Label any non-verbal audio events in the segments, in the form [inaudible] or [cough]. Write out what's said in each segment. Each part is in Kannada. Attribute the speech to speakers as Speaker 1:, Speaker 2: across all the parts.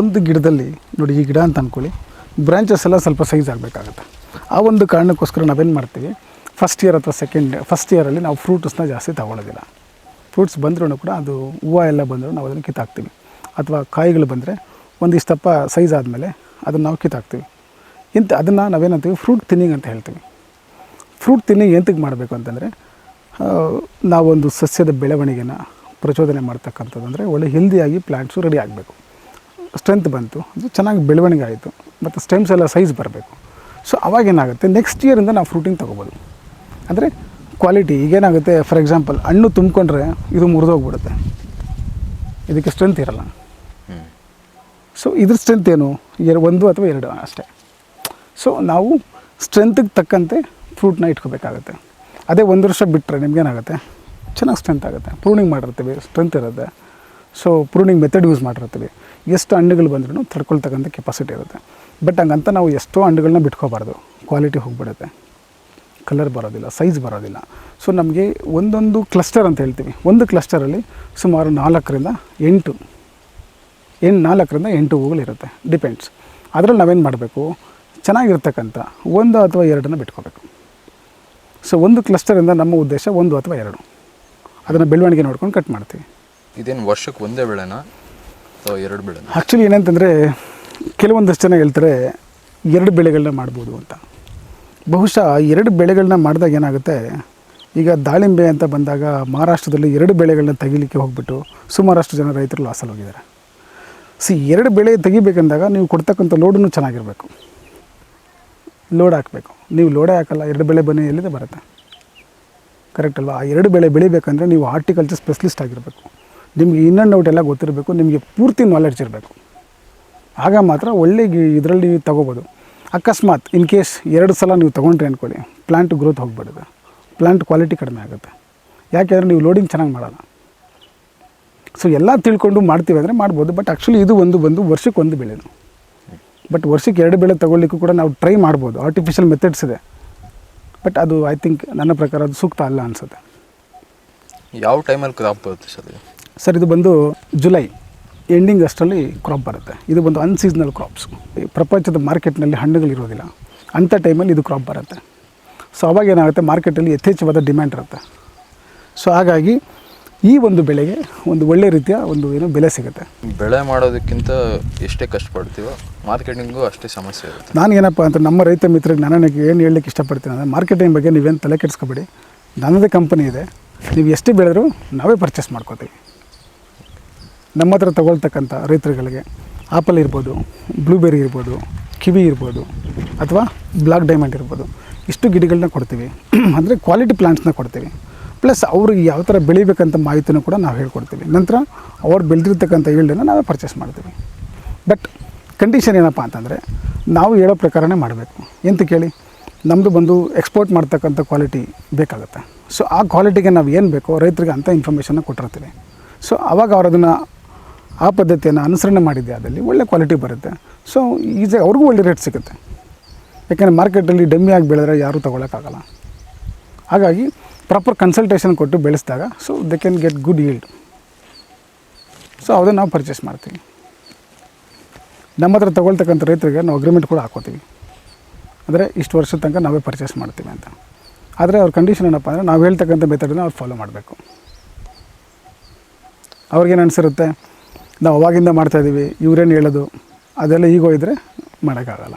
Speaker 1: ಒಂದು ಗಿಡದಲ್ಲಿ ನೋಡಿ ಈ ಗಿಡ ಅಂತ ಅಂದ್ಕೊಳ್ಳಿ ಬ್ರಾಂಚಸ್ ಎಲ್ಲ ಸ್ವಲ್ಪ ಸೈಜ್ ಆಗಬೇಕಾಗತ್ತೆ. ಆ ಒಂದು ಕಾರಣಕ್ಕೋಸ್ಕರ ನಾವೇನು ಮಾಡ್ತೀವಿ ಫಸ್ಟ್ ಇಯರ್ ಅಥವಾ ಸೆಕೆಂಡ್ ಫಸ್ಟ್ ಇಯರಲ್ಲಿ ನಾವು ಫ್ರೂಟ್ಸ್ನ ಜಾಸ್ತಿ ತಗೊಳ್ಳೋದಿಲ್ಲ ಫ್ರೂಟ್ಸ್ ಬಂದ್ರೂ ಕೂಡ ಅದು ಹೂವು ಎಲ್ಲ ಬಂದರೂ ನಾವು ಅದನ್ನು ಕಿತ್ತಾಕ್ತೀವಿ. ಅಥವಾ ಕಾಯಿಗಳು ಬಂದರೆ ಒಂದಿಷ್ಟಪ್ಪ ಸೈಜ್ ಆದಮೇಲೆ ಅದನ್ನು ನಾವು ಕಿತ್ತಾಕ್ತೀವಿ. ಇಂಥ ಅದನ್ನು ನಾವೇನಂತೀವಿ ಫ್ರೂಟ್ ತಿನ್ನಿಂಗ್ ಅಂತ ಹೇಳ್ತೀವಿ. ಫ್ರೂಟ್ ತಿನ್ನಿಂಗ್ ಎಂತಕ್ಕೆ ಮಾಡಬೇಕು ಅಂತಂದರೆ ನಾವೊಂದು ಸಸ್ಯದ ಬೆಳವಣಿಗೆನ ಪ್ರಚೋದನೆ ಮಾಡ್ತಕ್ಕಂಥದ್ದು ಅಂದರೆ ಒಳ್ಳೆ ಹೆಲ್ದಿಯಾಗಿ ಪ್ಲ್ಯಾಂಟ್ಸು ರೆಡಿ ಆಗಬೇಕು. ಸ್ಟ್ರೆಂತ್ ಬಂತು. ಅದು ಚೆನ್ನಾಗಿ ಬೆಳವಣಿಗೆ ಆಯಿತು. ಮತ್ತು ಸ್ಟೆಮ್ಸ್ ಎಲ್ಲ ಸೈಜ್ ಬರಬೇಕು. ಸೊ ಅವಾಗೇನಾಗುತ್ತೆ ನೆಕ್ಸ್ಟ್ ಇಯರಿಂದ ನಾವು ಫ್ರೂಟಿಂಗ್ ತೊಗೋಬೋದು. ಅಂದರೆ ಕ್ವಾಲಿಟಿ ಈಗೇನಾಗುತ್ತೆ ಫಾರ್ ಎಕ್ಸಾಂಪಲ್ ಹಣ್ಣು ತುಂಬಿಕೊಂಡ್ರೆ ಇದು ಮುರಿದೋಗ್ಬಿಡುತ್ತೆ. ಇದಕ್ಕೆ ಸ್ಟ್ರೆಂತ್ ಇರಲ್ಲ. ಸೊ ಇದ್ರ ಸ್ಟ್ರೆಂತ್ ಏನು? ಎರ ಒಂದು ಅಥವಾ ಎರಡು ಅಷ್ಟೇ. ಸೊ ನಾವು ಸ್ಟ್ರೆಂತಿಗೆ ತಕ್ಕಂತೆ ಫ್ರೂಟ್ನ ಇಟ್ಕೋಬೇಕಾಗುತ್ತೆ. ಅದೇ ಒಂದು ವರ್ಷ ಬಿಟ್ಟರೆ ನಿಮ್ಗೇನಾಗುತ್ತೆ ಚೆನ್ನಾಗಿ ಸ್ಟ್ರೆಂತ್ ಆಗುತ್ತೆ. ಪ್ರೂನಿಂಗ್ ಮಾಡಿರ್ತೀವಿ ಸ್ಟ್ರೆಂತ್ ಇರುತ್ತೆ. ಸೊ ಪ್ರೂನಿಂಗ್ ಮೆಥಡ್ ಯೂಸ್ ಮಾಡಿರ್ತೀವಿ. ಎಷ್ಟು ಹಣ್ಣುಗಳು ಬಂದ್ರೂ ತಡ್ಕೊಳ್ತಕ್ಕಂಥ ಕೆಪಾಸಿಟಿ ಇರುತ್ತೆ. ಬಟ್ ಹಂಗಂತ ನಾವು ಎಷ್ಟೋ ಹಣ್ಣುಗಳನ್ನ ಬಿಟ್ಕೋಬಾರ್ದು. ಕ್ವಾಲಿಟಿ ಹೋಗ್ಬಿಡುತ್ತೆ. ಕಲರ್ ಬರೋದಿಲ್ಲ ಸೈಜ್ ಬರೋದಿಲ್ಲ. ಸೊ ನಮಗೆ ಒಂದೊಂದು ಕ್ಲಸ್ಟರ್ ಅಂತ ಹೇಳ್ತೀವಿ. ಒಂದು ಕ್ಲಸ್ಟರಲ್ಲಿ ಸುಮಾರು ನಾಲ್ಕರಿಂದ ಎಂಟು ಎಂಟು ನಾಲ್ಕರಿಂದ ಎಂಟು ಹೂಗಳಿರುತ್ತೆ ಡಿಪೆಂಡ್ಸ್ ಅದರಲ್ಲಿ ನಾವೇನು ಮಾಡಬೇಕು? ಚೆನ್ನಾಗಿರ್ತಕ್ಕಂಥ ಒಂದು ಅಥವಾ ಎರಡನ್ನು ಬಿಟ್ಕೋಬೇಕು. ಸೊ ಒಂದು ಕ್ಲಸ್ಟರಿಂದ ನಮ್ಮ ಉದ್ದೇಶ ಒಂದು ಅಥವಾ ಎರಡು. ಅದನ್ನು ಬೆಳವಣಿಗೆ ನೋಡ್ಕೊಂಡು ಕಟ್ ಮಾಡ್ತೀವಿ.
Speaker 2: ಇದೇನು ವರ್ಷಕ್ಕೆ ಒಂದೇ ಬೆಳೆನಾ? ಅಥವಾ ಎರಡು ಬೆಳೆ
Speaker 1: ಆ್ಯಕ್ಚುಲಿ ಏನಂತಂದರೆ ಕೆಲವೊಂದಷ್ಟು ಜನ ಹೇಳ್ತಾರೆ ಎರಡು ಬೆಳೆಗಳನ್ನ ಮಾಡ್ಬೋದು ಅಂತ. ಬಹುಶಃ ಎರಡು ಬೆಳೆಗಳನ್ನ ಮಾಡಿದಾಗ ಏನಾಗುತ್ತೆ? ಈಗ ದಾಳಿಂಬೆ ಅಂತ ಬಂದಾಗ ಮಹಾರಾಷ್ಟ್ರದಲ್ಲಿ ಎರಡು ಬೆಳೆಗಳನ್ನ ತೆಗಿಲಿಕ್ಕೆ ಹೋಗ್ಬಿಟ್ಟು ಸುಮಾರಷ್ಟು ಜನ ರೈತರು ಲಾಸಲ್ಲಿ ಹೋಗಿದ್ದಾರೆ. ಸಿ ಎರಡು ಬೆಳೆ ತೆಗಿಬೇಕಂದಾಗ ನೀವು ಕೊಡ್ತಕ್ಕಂಥ ಲೋಡನ್ನು ಚೆನ್ನಾಗಿರಬೇಕು. ಲೋಡ್ ಹಾಕಬೇಕು. ನೀವು ಲೋಡೇ ಹಾಕಲ್ಲ, ಎರಡು ಬೆಳೆ ಬನ್ನಿ, ಎಲ್ಲಿದೆ ಬರುತ್ತೆ? ಕರೆಕ್ಟ್ ಅಲ್ವಾ? ಆ ಎರಡು ಬೆಳೆ ಬೆಳಿಬೇಕಂದ್ರೆ ನೀವು ಹಾರ್ಟಿಕಲ್ಚರ್ ಸ್ಪೆಷಲಿಸ್ಟ್ ಆಗಿರಬೇಕು. ನಿಮಗೆ ಇನ್ ಆ್ಯಂಡ್ ಔಟ್ ಎಲ್ಲ ಗೊತ್ತಿರಬೇಕು, ನಿಮಗೆ ಪೂರ್ತಿ ನಾಲೆಡ್ಜ್ ಇರಬೇಕು. ಆಗ ಮಾತ್ರ ಒಳ್ಳೆ ಇದರಲ್ಲಿ ತಗೋಬೋದು. ಅಕಸ್ಮಾತ್ ಇನ್ ಕೇಸ್ ಎರಡು ಸಲ ನೀವು ತೊಗೊಂಡ್ರೆ ಅಂದ್ಕೊಳ್ಳಿ ಪ್ಲ್ಯಾಂಟ್ ಗ್ರೋತ್ ಹೋಗ್ಬಿಡುತ್ತೆ. ಪ್ಲ್ಯಾಂಟ್ ಕ್ವಾಲಿಟಿ ಕಡಿಮೆ ಆಗುತ್ತೆ. ಯಾಕೆಂದರೆ ನೀವು ಲೋಡಿಂಗ್ ಚೆನ್ನಾಗಿ ಮಾಡಲ್ಲ. ಸೊ ಎಲ್ಲ ತಿಳ್ಕೊಂಡು ಮಾಡ್ತೀವಿ ಅಂದರೆ ಮಾಡ್ಬೋದು ಬಟ್ ಆ್ಯಕ್ಚುಲಿ ಇದು ಒಂದು ಬಂದು ವರ್ಷಕ್ಕೆ ಒಂದು ಬೆಳೆದು ಬಟ್ ವರ್ಷಕ್ಕೆ ಎರಡು ಬೆಳೆ ತೊಗೊಳ್ಲಿಕ್ಕೂ ಕೂಡ ನಾವು ಟ್ರೈ ಮಾಡ್ಬೋದು. ಆರ್ಟಿಫಿಷಿಯಲ್ ಮೆಥಡ್ಸ್ ಇದೆ. ಬಟ್ ಅದು ಐ ಥಿಂಕ್ ನನ್ನ ಪ್ರಕಾರ ಅದು ಸೂಕ್ತ ಅಲ್ಲ ಅನಿಸುತ್ತೆ.
Speaker 2: ಯಾವ ಟೈಮಲ್ಲಿ ಕ್ರಾಪ್ ಬರುತ್ತೆ ಸರ್
Speaker 1: ಸರ್ ಇದು ಬಂದು ಜುಲೈ ಎಂಡಿಂಗ್ ಅಷ್ಟರಲ್ಲಿ ಕ್ರಾಪ್ ಬರುತ್ತೆ. ಇದು ಬಂದು ಅನ್ಸೀಸ್ನಲ್ ಕ್ರಾಪ್ಸ್ ಪ್ರಪಂಚದ ಮಾರ್ಕೆಟ್ನಲ್ಲಿ ಹಣ್ಣುಗಳಿರೋದಿಲ್ಲ ಅಂಥ ಟೈಮಲ್ಲಿ ಇದು ಕ್ರಾಪ್ ಬರುತ್ತೆ. ಸೊ ಅವಾಗ ಏನಾಗುತ್ತೆ? ಮಾರ್ಕೆಟಲ್ಲಿ ಯಥೇಚ್ಛವಾದ ಡಿಮ್ಯಾಂಡ್ ಇರುತ್ತೆ. ಸೊ ಹಾಗಾಗಿ ಈ ಒಂದು ಬೆಳೆಗೆ ಒಂದು ಒಳ್ಳೆ ರೀತಿಯ ಒಂದು ಏನು ಬೆಲೆ ಸಿಗುತ್ತೆ.
Speaker 2: ಬೆಳೆ ಮಾಡೋದಕ್ಕಿಂತ ಎಷ್ಟೇ ಕಷ್ಟಪಡ್ತೀವೋ ಮಾರ್ಕೆಟಿಂಗು ಅಷ್ಟೇ ಸಮಸ್ಯೆ ಇರುತ್ತೆ.
Speaker 1: ನಾನು ಏನಪ್ಪ ಅಂತ ನಮ್ಮ ರೈತ ಮಿತ್ರರಿಗೆ ನಾನು ಏನು ಹೇಳಲಿಕ್ಕೆ ಇಷ್ಟಪಡ್ತೀನಿ ಅಂದರೆ ಮಾರ್ಕೆಟಿಂಗ್ ಬಗ್ಗೆ ನೀವೇನು ತಲೆ ಕೆಡಿಸ್ಕೊಬೇಡಿ. ನನ್ನದೇ ಕಂಪನಿ ಇದೆ. ನೀವು ಎಷ್ಟೇ ಬೆಳೆದರೂ ನಾವೇ ಪರ್ಚೇಸ್ ಮಾಡ್ಕೋತೀವಿ. ನಮ್ಮ ಹತ್ರ ತಗೊಳ್ತಕ್ಕಂಥ ರೈತರುಗಳಿಗೆ ಆಪಲ್ ಇರ್ಬೋದು ಬ್ಲೂಬೆರಿ ಇರ್ಬೋದು, ಕಿವಿ ಇರ್ಬೋದು, ಅಥವಾ ಬ್ಲಾಕ್ ಡೈಮಂಡ್ ಇರ್ಬೋದು, ಇಷ್ಟು ಗಿಡಗಳನ್ನ ಕೊಡ್ತೀವಿ. [clears throat] ಅಂದರೆ ಕ್ವಾಲಿಟಿ ಪ್ಲಾಂಟ್ಸ್ನ ಕೊಡ್ತೀವಿ. ಪ್ಲಸ್ ಅವ್ರಿಗೆ ಯಾವ ಥರ ಬೆಳಿಬೇಕಂತ ಮಾಹಿತಿನೂ ಕೂಡ ನಾವು ಹೇಳ್ಕೊಡ್ತೀವಿ. ನಂತರ ಅವ್ರು ಬೆಳೆದಿರ್ತಕ್ಕಂಥ ಈಲ್ಡನ್ನು ನಾವೇ ಪರ್ಚೇಸ್ ಮಾಡ್ತೀವಿ. ಬಟ್ ಕಂಡೀಷನ್ ಏನಪ್ಪ ಅಂತಂದರೆ ನಾವು ಹೇಳೋ ಪ್ರಕಾರನೇ ಮಾಡಬೇಕು. ಎಂತ ಕೇಳಿ? ನಮ್ಮದು ಬಂದು ಎಕ್ಸ್ಪೋರ್ಟ್ ಮಾಡ್ತಕ್ಕಂಥ ಕ್ವಾಲಿಟಿ ಬೇಕಾಗುತ್ತೆ. ಸೊ ಆ ಕ್ವಾಲಿಟಿಗೆ ನಾವು ಏನು ಬೇಕೋ ರೈತರಿಗೆ ಅಂಥ ಇನ್ಫಾರ್ಮೇಷನ್ನ ಕೊಟ್ಟಿರ್ತೀವಿ. ಸೊ ಅವಾಗ ಅವ್ರು ಅದನ್ನು ಆ ಪದ್ಧತಿಯನ್ನು ಅನುಸರಣೆ ಮಾಡಿದ್ದೆ, ಅದರಲ್ಲಿ ಒಳ್ಳೆ ಕ್ವಾಲಿಟಿ ಬರುತ್ತೆ. ಸೊ ಈಸಿ ಅವ್ರಿಗೂ ಒಳ್ಳೆ ರೇಟ್ ಸಿಗುತ್ತೆ. ಯಾಕೆಂದರೆ ಮಾರ್ಕೆಟಲ್ಲಿ ಡಮ್ಮಿ ಆಗಿ ಬೆಳೆದ್ರೆ ಯಾರೂ ತೊಗೊಳಕ್ಕಾಗಲ್ಲ. ಹಾಗಾಗಿ ಪ್ರಾಪರ್ ಕನ್ಸಲ್ಟೇಷನ್ ಕೊಟ್ಟು ಬೆಳೆಸಿದಾಗ so they can get good yield so ಅದನ್ನು ನಾವು ಪರ್ಚೇಸ್ ಮಾಡ್ತೀವಿ. ನಮ್ಮ ಹತ್ರ ತೊಗೊಳ್ತಕ್ಕಂಥ ರೈತರಿಗೆ ನಾವು ಅಗ್ರಿಮೆಂಟ್ ಕೂಡ ಹಾಕೋತೀವಿ. ಅಂದರೆ ಇಷ್ಟು ವರ್ಷದ ತನಕ ನಾವೇ ಪರ್ಚೇಸ್ ಮಾಡ್ತೀವಿ ಅಂತ. ಆದರೆ ಅವ್ರ ಕಂಡೀಷನ್ ಏನಪ್ಪ ಅಂದರೆ ನಾವು ಹೇಳ್ತಕ್ಕಂಥ ಮೆಥಡನ್ನ ಅವ್ರು ಫಾಲೋ ಮಾಡಬೇಕು. ಅವ್ರಿಗೇನು ಅನಿಸಿರುತ್ತೆ? ನಾವು ಅವಾಗಿಂದ ಮಾಡ್ತಾಯಿದ್ದೀವಿ ಇವ್ರೇನು ಹೇಳೋದು? ಅದೆಲ್ಲ ಈಗ ಹೋಯಿದ್ರೆ ಮಾಡೋಕ್ಕಾಗಲ್ಲ.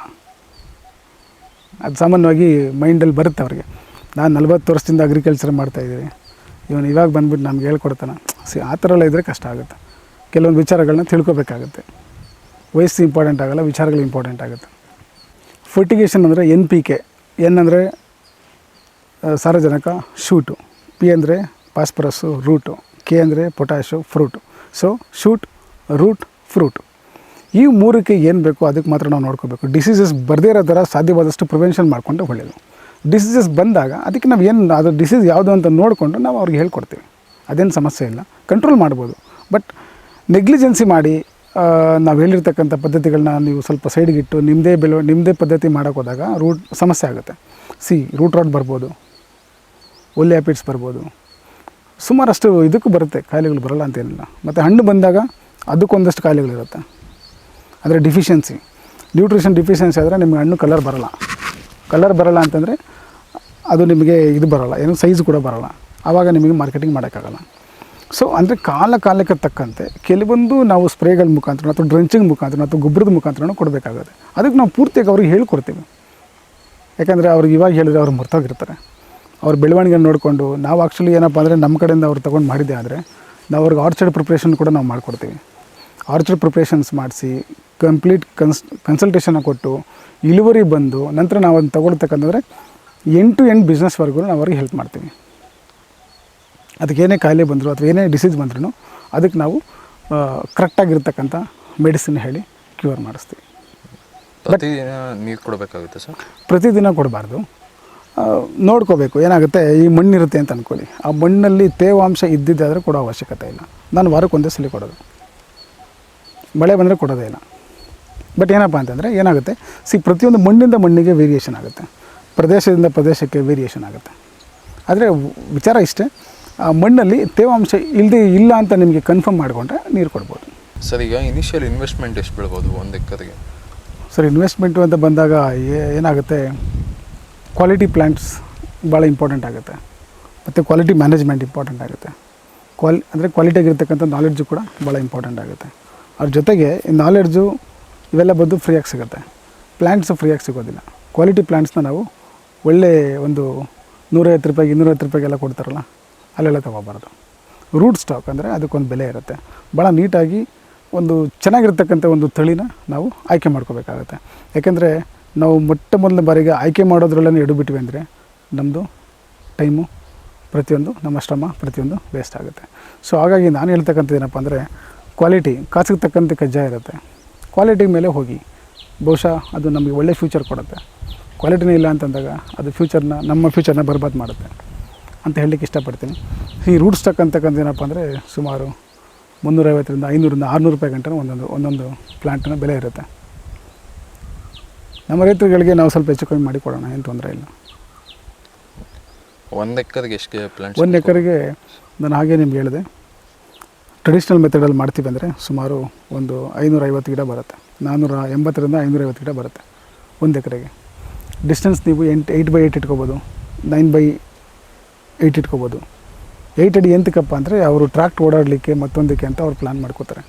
Speaker 1: ಅದು ಸಾಮಾನ್ಯವಾಗಿ ಮೈಂಡಲ್ಲಿ ಬರುತ್ತೆ ಅವ್ರಿಗೆ. ನಾನು ನಲ್ವತ್ತು ವರ್ಷದಿಂದ ಅಗ್ರಿಕಲ್ಚರ್ ಮಾಡ್ತಾಯಿದ್ದೀನಿ ಇವನು ಇವಾಗ ಬಂದ್ಬಿಟ್ಟು ನಮ್ಗೆ ಹೇಳ್ಕೊಡ್ತಾನೆ. ಸಿ, ಆ ಥರ ಎಲ್ಲ ಇದ್ದರೆ ಕಷ್ಟ ಆಗುತ್ತೆ. ಕೆಲವೊಂದು ವಿಚಾರಗಳನ್ನ ತಿಳ್ಕೊಬೇಕಾಗುತ್ತೆ. ವಯಸ್ಸು ಇಂಪಾರ್ಟೆಂಟ್ ಆಗಲ್ಲ, ವಿಚಾರಗಳು ಇಂಪಾರ್ಟೆಂಟ್ ಆಗುತ್ತೆ. ಫರ್ಟಿಗೇಷನ್ ಅಂದರೆ ಎನ್ ಪಿ ಕೆ ಎನ್ ಅಂದರೆ ಸಾರಜನಕ, ಶೂಟು. ಪಿ ಅಂದರೆ ಪಾಸ್ಪರಸ್ಸು ರೂಟು ಕೆ ಅಂದರೆ potash fruit so shoot root fruit. ಈ ಮೂರಕ್ಕೆ ಏನು ಬೇಕೋ ಅದಕ್ಕೆ ಮಾತ್ರ ನಾವು ನೋಡ್ಕೋಬೇಕು. ಡಿಸೀಸಸ್ ಬರದೇ ಇರೋ ಥರ ಸಾಧ್ಯವಾದಷ್ಟು ಪ್ರಿವೆನ್ಷನ್ ಮಾಡಿಕೊಂಡು ಒಳ್ಳೆಯದು ಡಿಸೀಸಸ್ ಬಂದಾಗ ಅದಕ್ಕೆ ನಾವು ಏನು ಅದು ಡಿಸೀಸ್ ಯಾವುದು ಅಂತ ನೋಡಿಕೊಂಡು ನಾವು ಅವ್ರಿಗೆ ಹೇಳ್ಕೊಡ್ತೀವಿ. ಅದೇನು ಸಮಸ್ಯೆ ಇಲ್ಲ. ಕಂಟ್ರೋಲ್ ಮಾಡ್ಬೋದು. ಬಟ್ ನೆಗ್ಲಿಜೆನ್ಸಿ ಮಾಡಿ ನಾವು ಹೇಳಿರ್ತಕ್ಕಂಥ ಪದ್ಧತಿಗಳನ್ನ ನೀವು ಸ್ವಲ್ಪ ಸೈಡ್ಗಿಟ್ಟು ನಿಮ್ಮದೇ ಬೆಲೆ ನಿಮ್ಮದೇ ಪದ್ಧತಿ ಮಾಡೋಕ್ಕೆ ಹೋದಾಗ ರೂಟ್ ಸಮಸ್ಯೆ ಆಗುತ್ತೆ. ಸಿ ರೂಟ್ ರಾಟ್ ಬರ್ಬೋದು. ಒಲ್ಲೆ ಆ್ಯಪಿಡ್ಸ್ ಬರ್ಬೋದು. ಸುಮಾರಷ್ಟು ಇದಕ್ಕೂ ಬರುತ್ತೆ ಕಾಯಿಲೆಗಳು ಬರಲ್ಲ ಅಂತೇನಿಲ್ಲ ಮತ್ತು ಹಣ್ಣು ಬಂದಾಗ ಅದಕ್ಕೊಂದಷ್ಟು ಕಾಯಿಲೆಗಳಿರುತ್ತೆ ಅಂದರೆ ಡಿಫಿಷಿಯನ್ಸಿ ನ್ಯೂಟ್ರಿಷನ್ ಡಿಫಿಷಿಯನ್ಸಿ ಆದರೆ ನಿಮಗೆ ಹಣ್ಣು ಕಲರ್ ಬರೋಲ್ಲ. ಕಲರ್ ಬರೋಲ್ಲ ಅಂತಂದರೆ ಅದು ನಿಮಗೆ ಇದು ಬರೋಲ್ಲ, ಏನು ಸೈಜ್ ಕೂಡ ಬರೋಲ್ಲ. ಆವಾಗ ನಿಮಗೆ ಮಾರ್ಕೆಟಿಂಗ್ ಮಾಡೋಕ್ಕಾಗಲ್ಲ. ಸೊ ಅಂದರೆ ಕಾಲ ಕಾಲಕ್ಕೆ ತಕ್ಕಂತೆ ಕೆಲವೊಂದು ನಾವು ಸ್ಪ್ರೇಗಳ ಮುಖಾಂತರ ಅಥವಾ ಡ್ರೆಂಚಿಂಗ್ ಮುಖಾಂತರ ಅಥವಾ ಗೊಬ್ಬರದ ಮುಖಾಂತರ ಕೊಡಬೇಕಾಗುತ್ತೆ. ಅದಕ್ಕೆ ನಾವು ಪೂರ್ತಿಯಾಗಿ ಅವ್ರಿಗೆ ಹೇಳ್ಕೊಡ್ತೀವಿ. ಯಾಕಂದರೆ ಅವ್ರಿಗೆ ಇವಾಗ ಹೇಳಿದ್ರೆ ಅವ್ರು ಮರ್ತೋಗಿರ್ತಾರೆ. ಅವ್ರ ಬೆಳವಣಿಗೆ ನೋಡಿಕೊಂಡು, ನಾವು ಆ್ಯಕ್ಚುಲಿ ಏನಪ್ಪ ಅಂದರೆ ನಮ್ಮ ಕಡೆಯಿಂದ ಅವ್ರು ತೊಗೊಂಡು ಮಾಡಿದ್ದೆ ಆದರೆ, ನಾವು ಅವ್ರಿಗೆ ಆರ್ಚರ್ಡ್ ಪ್ರಿಪ್ರೇಷನ್ ಕೂಡ ನಾವು ಮಾಡಿಕೊಡ್ತೀವಿ. ಆರ್ಚರ್ಡ್ ಪ್ರಿಪ್ರೇಷನ್ಸ್ ಮಾಡಿಸಿ ಕಂಪ್ಲೀಟ್ ಕನ್ಸ್ ಕನ್ಸಲ್ಟೇಷನ್ ಕೊಟ್ಟು ಇಳುವರಿ ಬಂದು ನಂತರ ನಾವು ಅದನ್ನು ತಗೊಳ್ತಕ್ಕಂಥದ್ರೆ ಎಂಟು ಟು ಎಂಡ್ ಬಿಸ್ನೆಸ್ವರೆಗೂ ನಾವು ಅವ್ರಿಗೆ ಹೆಲ್ಪ್ ಮಾಡ್ತೀವಿ. ಅದಕ್ಕೆ ಏನೇ ಕಾಯಿಲೆ ಬಂದರೂ ಅಥವಾ ಏನೇ ಡಿಸೀಸ್ ಬಂದ್ರೂ ಅದಕ್ಕೆ ನಾವು ಕರೆಕ್ಟಾಗಿರ್ತಕ್ಕಂಥ ಮೆಡಿಸಿನ್ ಹೇಳಿ ಕ್ಯೂರ್ ಮಾಡಿಸ್ತೀವಿ.
Speaker 2: ಪ್ರತಿದಿನ ನೀರು ಕೊಡಬೇಕಾಗುತ್ತೆ ಸರ್?
Speaker 1: ಪ್ರತಿದಿನ ಕೊಡಬಾರ್ದು. ನೋಡ್ಕೋಬೇಕು. ಏನಾಗುತ್ತೆ ಈ ಮಣ್ಣಿರುತ್ತೆ ಅಂತ ಅಂದ್ಕೊಳ್ಳಿ ಆ ಮಣ್ಣಲ್ಲಿ ತೇವಾಂಶ ಇದ್ದಿದ್ದಾದರೆ ಕೊಡೋ ಅವಶ್ಯಕತೆ ಇಲ್ಲ. ನಾನು ವಾರಕ್ಕೊಂದೇ ಸಲ ಕೊಡೋದು. ಮಳೆ ಬಂದರೆ ಕೊಡೋದೇ ಇಲ್ಲ. ಬಟ್ ಏನಪ್ಪ ಅಂತಂದರೆ ಏನಾಗುತ್ತೆ? ಸಿ ಪ್ರತಿಯೊಂದು ಮಣ್ಣಿಂದ ಮಣ್ಣಿಗೆ ವೇರಿಯೇಷನ್ ಆಗುತ್ತೆ. ಪ್ರದೇಶದಿಂದ ಪ್ರದೇಶಕ್ಕೆ ವೇರಿಯೇಷನ್ ಆಗುತ್ತೆ. ಆದರೆ ವಿಚಾರ ಇಷ್ಟೇ ಆ ಮಣ್ಣಲ್ಲಿ ತೇವಾಂಶ ಇಲ್ಲದೆ ಇಲ್ಲ ಅಂತ ನಿಮಗೆ ಕನ್ಫರ್ಮ್ ಮಾಡಿಕೊಂಡ್ರೆ ನೀರು ಕೊಡ್ಬೋದು.
Speaker 2: ಸರ್ ಈಗ ಇನಿಷಿಯಲ್ ಇನ್ವೆಸ್ಟ್ಮೆಂಟ್ ಎಷ್ಟು ಬೀಳ್ಬೋದು ಒಂದು ಎಕರೆಗೆ?
Speaker 1: ಸರ್ ಇನ್ವೆಸ್ಟ್ಮೆಂಟು ಅಂತ ಬಂದಾಗ ಏ- ಏನಾಗುತ್ತೆ? ಕ್ವಾಲಿಟಿ ಪ್ಲ್ಯಾಂಟ್ಸ್ ಭಾಳ ಇಂಪಾರ್ಟೆಂಟ್ ಆಗುತ್ತೆ. ಮತ್ತು ಕ್ವಾಲಿಟಿ ಮ್ಯಾನೇಜ್ಮೆಂಟ್ ಇಂಪಾರ್ಟೆಂಟ್ ಆಗುತ್ತೆ. ಕ್ವಾಲಿ ಅಂದರೆ ಕ್ವಾಲಿಟಿಯಾಗಿರ್ತಕ್ಕಂಥ ನಾಲೆಡ್ಜು ಕೂಡ ಭಾಳ ಇಂಪಾರ್ಟೆಂಟ್ ಆಗುತ್ತೆ. ಅದ್ರ ಜೊತೆಗೆ ಈ ನಾಲೆಡ್ಜು ಇವೆಲ್ಲ ಬಂದು ಫ್ರೀಯಾಗಿ ಸಿಗುತ್ತೆ. ಪ್ಲ್ಯಾಂಟ್ಸು ಫ್ರೀಯಾಗಿ ಸಿಗೋದಿಲ್ಲ. ಕ್ವಾಲಿಟಿ ಪ್ಲ್ಯಾಂಟ್ಸ್ನ ನಾವು ಒಳ್ಳೆ ಒಂದು ನೂರೈವತ್ತು ರೂಪಾಯಿಗೆ, ಇನ್ನೂರೈವತ್ತು ರೂಪಾಯಿಗೆಲ್ಲ ಕೊಡ್ತಾರಲ್ಲ, ಅಲ್ಲೆಲ್ಲ ತೊಗೋಬಾರ್ದು. ರೂಟ್ ಸ್ಟಾಕ್ ಅಂದರೆ ಅದಕ್ಕೊಂದು ಬೆಲೆ ಇರುತ್ತೆ. ಭಾಳ ನೀಟಾಗಿ ಒಂದು ಚೆನ್ನಾಗಿರ್ತಕ್ಕಂಥ ಒಂದು ತಳಿನ ನಾವು ಆಯ್ಕೆ ಮಾಡ್ಕೋಬೇಕಾಗತ್ತೆ. ಯಾಕೆಂದರೆ ನಾವು ಮೊಟ್ಟ ಮೊದಲ ಬಾರಿಗೆ ಆಯ್ಕೆ ಮಾಡೋದ್ರಲ್ಲೇ ಎಡು ಬಿಟ್ವಿ ಅಂದರೆ ನಮ್ಮದು ಟೈಮು ಪ್ರತಿಯೊಂದು ನಮ್ಮ ಶ್ರಮ, ಪ್ರತಿಯೊಂದು ವೇಸ್ಟ್ ಆಗುತ್ತೆ. ಸೊ ಹಾಗಾಗಿ ನಾನು ಹೇಳ್ತಕ್ಕಂಥದ್ದು ಏನಪ್ಪ ಅಂದರೆ ಕ್ವಾಲಿಟಿ ಕಾಸಿಗೆ ತಕ್ಕಂತೆ ಕಜ್ಜಾಯ ಇರುತ್ತೆ. ಕ್ವಾಲಿಟಿ ಮೇಲೆ ಹೋಗಿ. ಬಹುಶಃ ಅದು ನಮಗೆ ಒಳ್ಳೆ ಫ್ಯೂಚರ್ ಕೊಡುತ್ತೆ. ಕ್ವಾಲಿಟಿನೇ ಇಲ್ಲ ಅಂತಂದಾಗ ಅದು ಫ್ಯೂಚರ್ನ ನಮ್ಮ ಫ್ಯೂಚರ್ನ ಬರ್ಬಾದ್ ಮಾಡುತ್ತೆ ಅಂತ ಹೇಳಲಿಕ್ಕೆ ಇಷ್ಟಪಡ್ತೀನಿ. ಈ ರೂಟ್ ಸ್ಟಕ್ ಅಂತಕ್ಕಂಥ ಏನಪ್ಪ ಅಂದರೆ ಸುಮಾರು ಮುನ್ನೂರೈವತ್ತರಿಂದ ಐನೂರಿಂದ ಆರುನೂರು ರೂಪಾಯಿ ಗಂಟೆ ಒಂದೊಂದು ಒಂದೊಂದು ಪ್ಲ್ಯಾಂಟ್ನ ಬೆಲೆ ಇರುತ್ತೆ. ನಮ್ಮ ರೈತರುಗಳಿಗೆ ನಾವು ಸ್ವಲ್ಪ ಹೆಚ್ಚು ಕಮ್ಮಿ ಮಾಡಿಕೊಡೋಣ ಏನು ತೊಂದರೆ ಇಲ್ಲ.
Speaker 2: ಒಂದು ಎಕರೆಗೆ ಎಷ್ಟು ಪ್ಲಾಂಟ್
Speaker 1: ಒಂದು ಎಕರೆಗೆ ನಾನು ಹಾಗೆ ನಿಮ್ಗೆ ಹೇಳಿದೆ. ಟ್ರೆಡಿಷ್ನಲ್ ಮೆಥಡಲ್ಲಿ ಮಾಡ್ತೀವಿ ಅಂದರೆ ಸುಮಾರು ಒಂದು ಐನೂರೈವತ್ತು ಗಿಡ ಬರುತ್ತೆ. ನಾನ್ನೂರ ಎಂಬತ್ತರಿಂದ ಐನೂರೈವತ್ತು ಗಿಡ ಬರುತ್ತೆ ಒಂದು ಎಕರೆಗೆ. ಡಿಸ್ಟೆನ್ಸ್ ನೀವು ಎಂಟು ಏಯ್ಟ್ ಬೈ ಏಯ್ಟ್ ಇಟ್ಕೋಬೋದು. ನೈನ್ ಬೈ ಏಯ್ಟ್ ಇಟ್ಕೋಬೋದು. ಏಯ್ಟ್ ಅಡಿ ಎಂತಕ್ಕಪ್ಪ ಅಂದರೆ ಅವರು ಟ್ರ್ಯಾಕ್ಟ್ ಓಡಾಡಲಿಕ್ಕೆ ಮತ್ತೊಂದಕ್ಕೆ ಅಂತ ಅವ್ರು ಪ್ಲ್ಯಾನ್ ಮಾಡ್ಕೋತಾರೆ.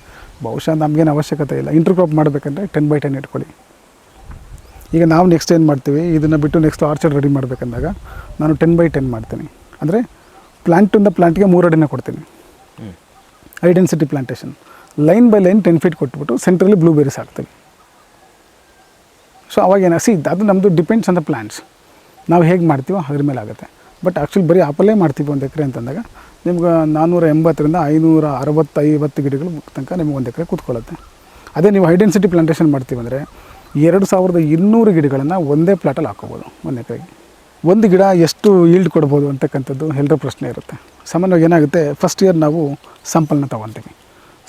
Speaker 1: ಬಹುಶಃ ನಮಗೇನು ಅವಶ್ಯಕತೆ ಇಲ್ಲ. ಇಂಟರ್ ಕ್ರಾಪ್ ಮಾಡಬೇಕಂದ್ರೆ ಟೆನ್ ಬೈ ಟೆನ್ ಇಟ್ಕೊಳ್ಳಿ. ಈಗ ನಾವು ನೆಕ್ಸ್ಟ್ ಏನು ಮಾಡ್ತೀವಿ? ಇದನ್ನು ಬಿಟ್ಟು ನೆಕ್ಸ್ಟ್ ಆರ್ಚರ್ಡ್ ರೆಡಿ ಮಾಡಬೇಕಂದಾಗ ನಾನು ಟೆನ್ ಬೈ ಟೆನ್ ಮಾಡ್ತೀನಿ. ಅಂದರೆ ಪ್ಲ್ಯಾಂಟಿಂದ ಪ್ಲ್ಯಾಂಟ್ಗೆ ಮೂರು ಅಡಿನ ಕೊಡ್ತೀನಿ.
Speaker 2: ಹ್ಞೂ
Speaker 1: high density plantation line by line ten feet ಕೊಟ್ಬಿಟ್ಟು ಸೆಂಟ್ರಲ್ಲಿ ಬ್ಲೂಬೆರೀಸ್ ಹಾಕ್ತೀವಿ. ಸೊ ಅವಾಗ ಏನ ಸಿ ಅದು ನಮ್ಮದು ಡಿಪೆಂಡ್ಸ್ ಆನ್ ದ ಪ್ಲ್ಯಾಂಟ್ಸ್ ನಾವು ಹೇಗೆ ಮಾಡ್ತೀವೋ ಅದ್ರ ಮೇಲೆ ಆಗುತ್ತೆ. ಬಟ್ ಆ್ಯಕ್ಚುಲಿ ಬರೀ ಆಪಲ್ಲೇ ಮಾಡ್ತೀವಿ ಒಂದು ಎಕರೆ ಅಂತಂದಾಗ, ನಿಮ್ಗೆ ನಾನ್ನೂರ ಎಂಬತ್ತರಿಂದ ಐನೂರ ಅರವತ್ತೈವತ್ತು ಗಿಡಗಳು ತನಕ ನಿಮ್ಗೆ ಒಂದು ಎಕರೆ ಕೂತ್ಕೊಳ್ಳುತ್ತೆ. ಅದೇ ನೀವು ಐಡೆನ್ಸಿಟಿ ಪ್ಲಾಂಟೇಷನ್ ಮಾಡ್ತೀವಿ ಅಂದರೆ, ಎರಡು ಸಾವಿರದ ಇನ್ನೂರು ಗಿಡಗಳನ್ನು ಒಂದೇ ಪ್ಲಾಟಲ್ಲಿ ಹಾಕೋಬೋದು ಒಂದು ಎಕರೆಗೆ. ಒಂದು ಗಿಡ ಎಷ್ಟು ಈಲ್ಡ್ ಕೊಡ್ಬೋದು ಅಂತಕ್ಕಂಥದ್ದು ಎಲ್ಲರ ಪ್ರಶ್ನೆ ಇರುತ್ತೆ. ಸಾಮಾನ್ಯವಾಗಿ ಏನಾಗುತ್ತೆ ಫಸ್ಟ್ ಇಯರ್ ನಾವು ಸ್ಯಾಂಪಲ್ನ ತೊಗೊತೀವಿ.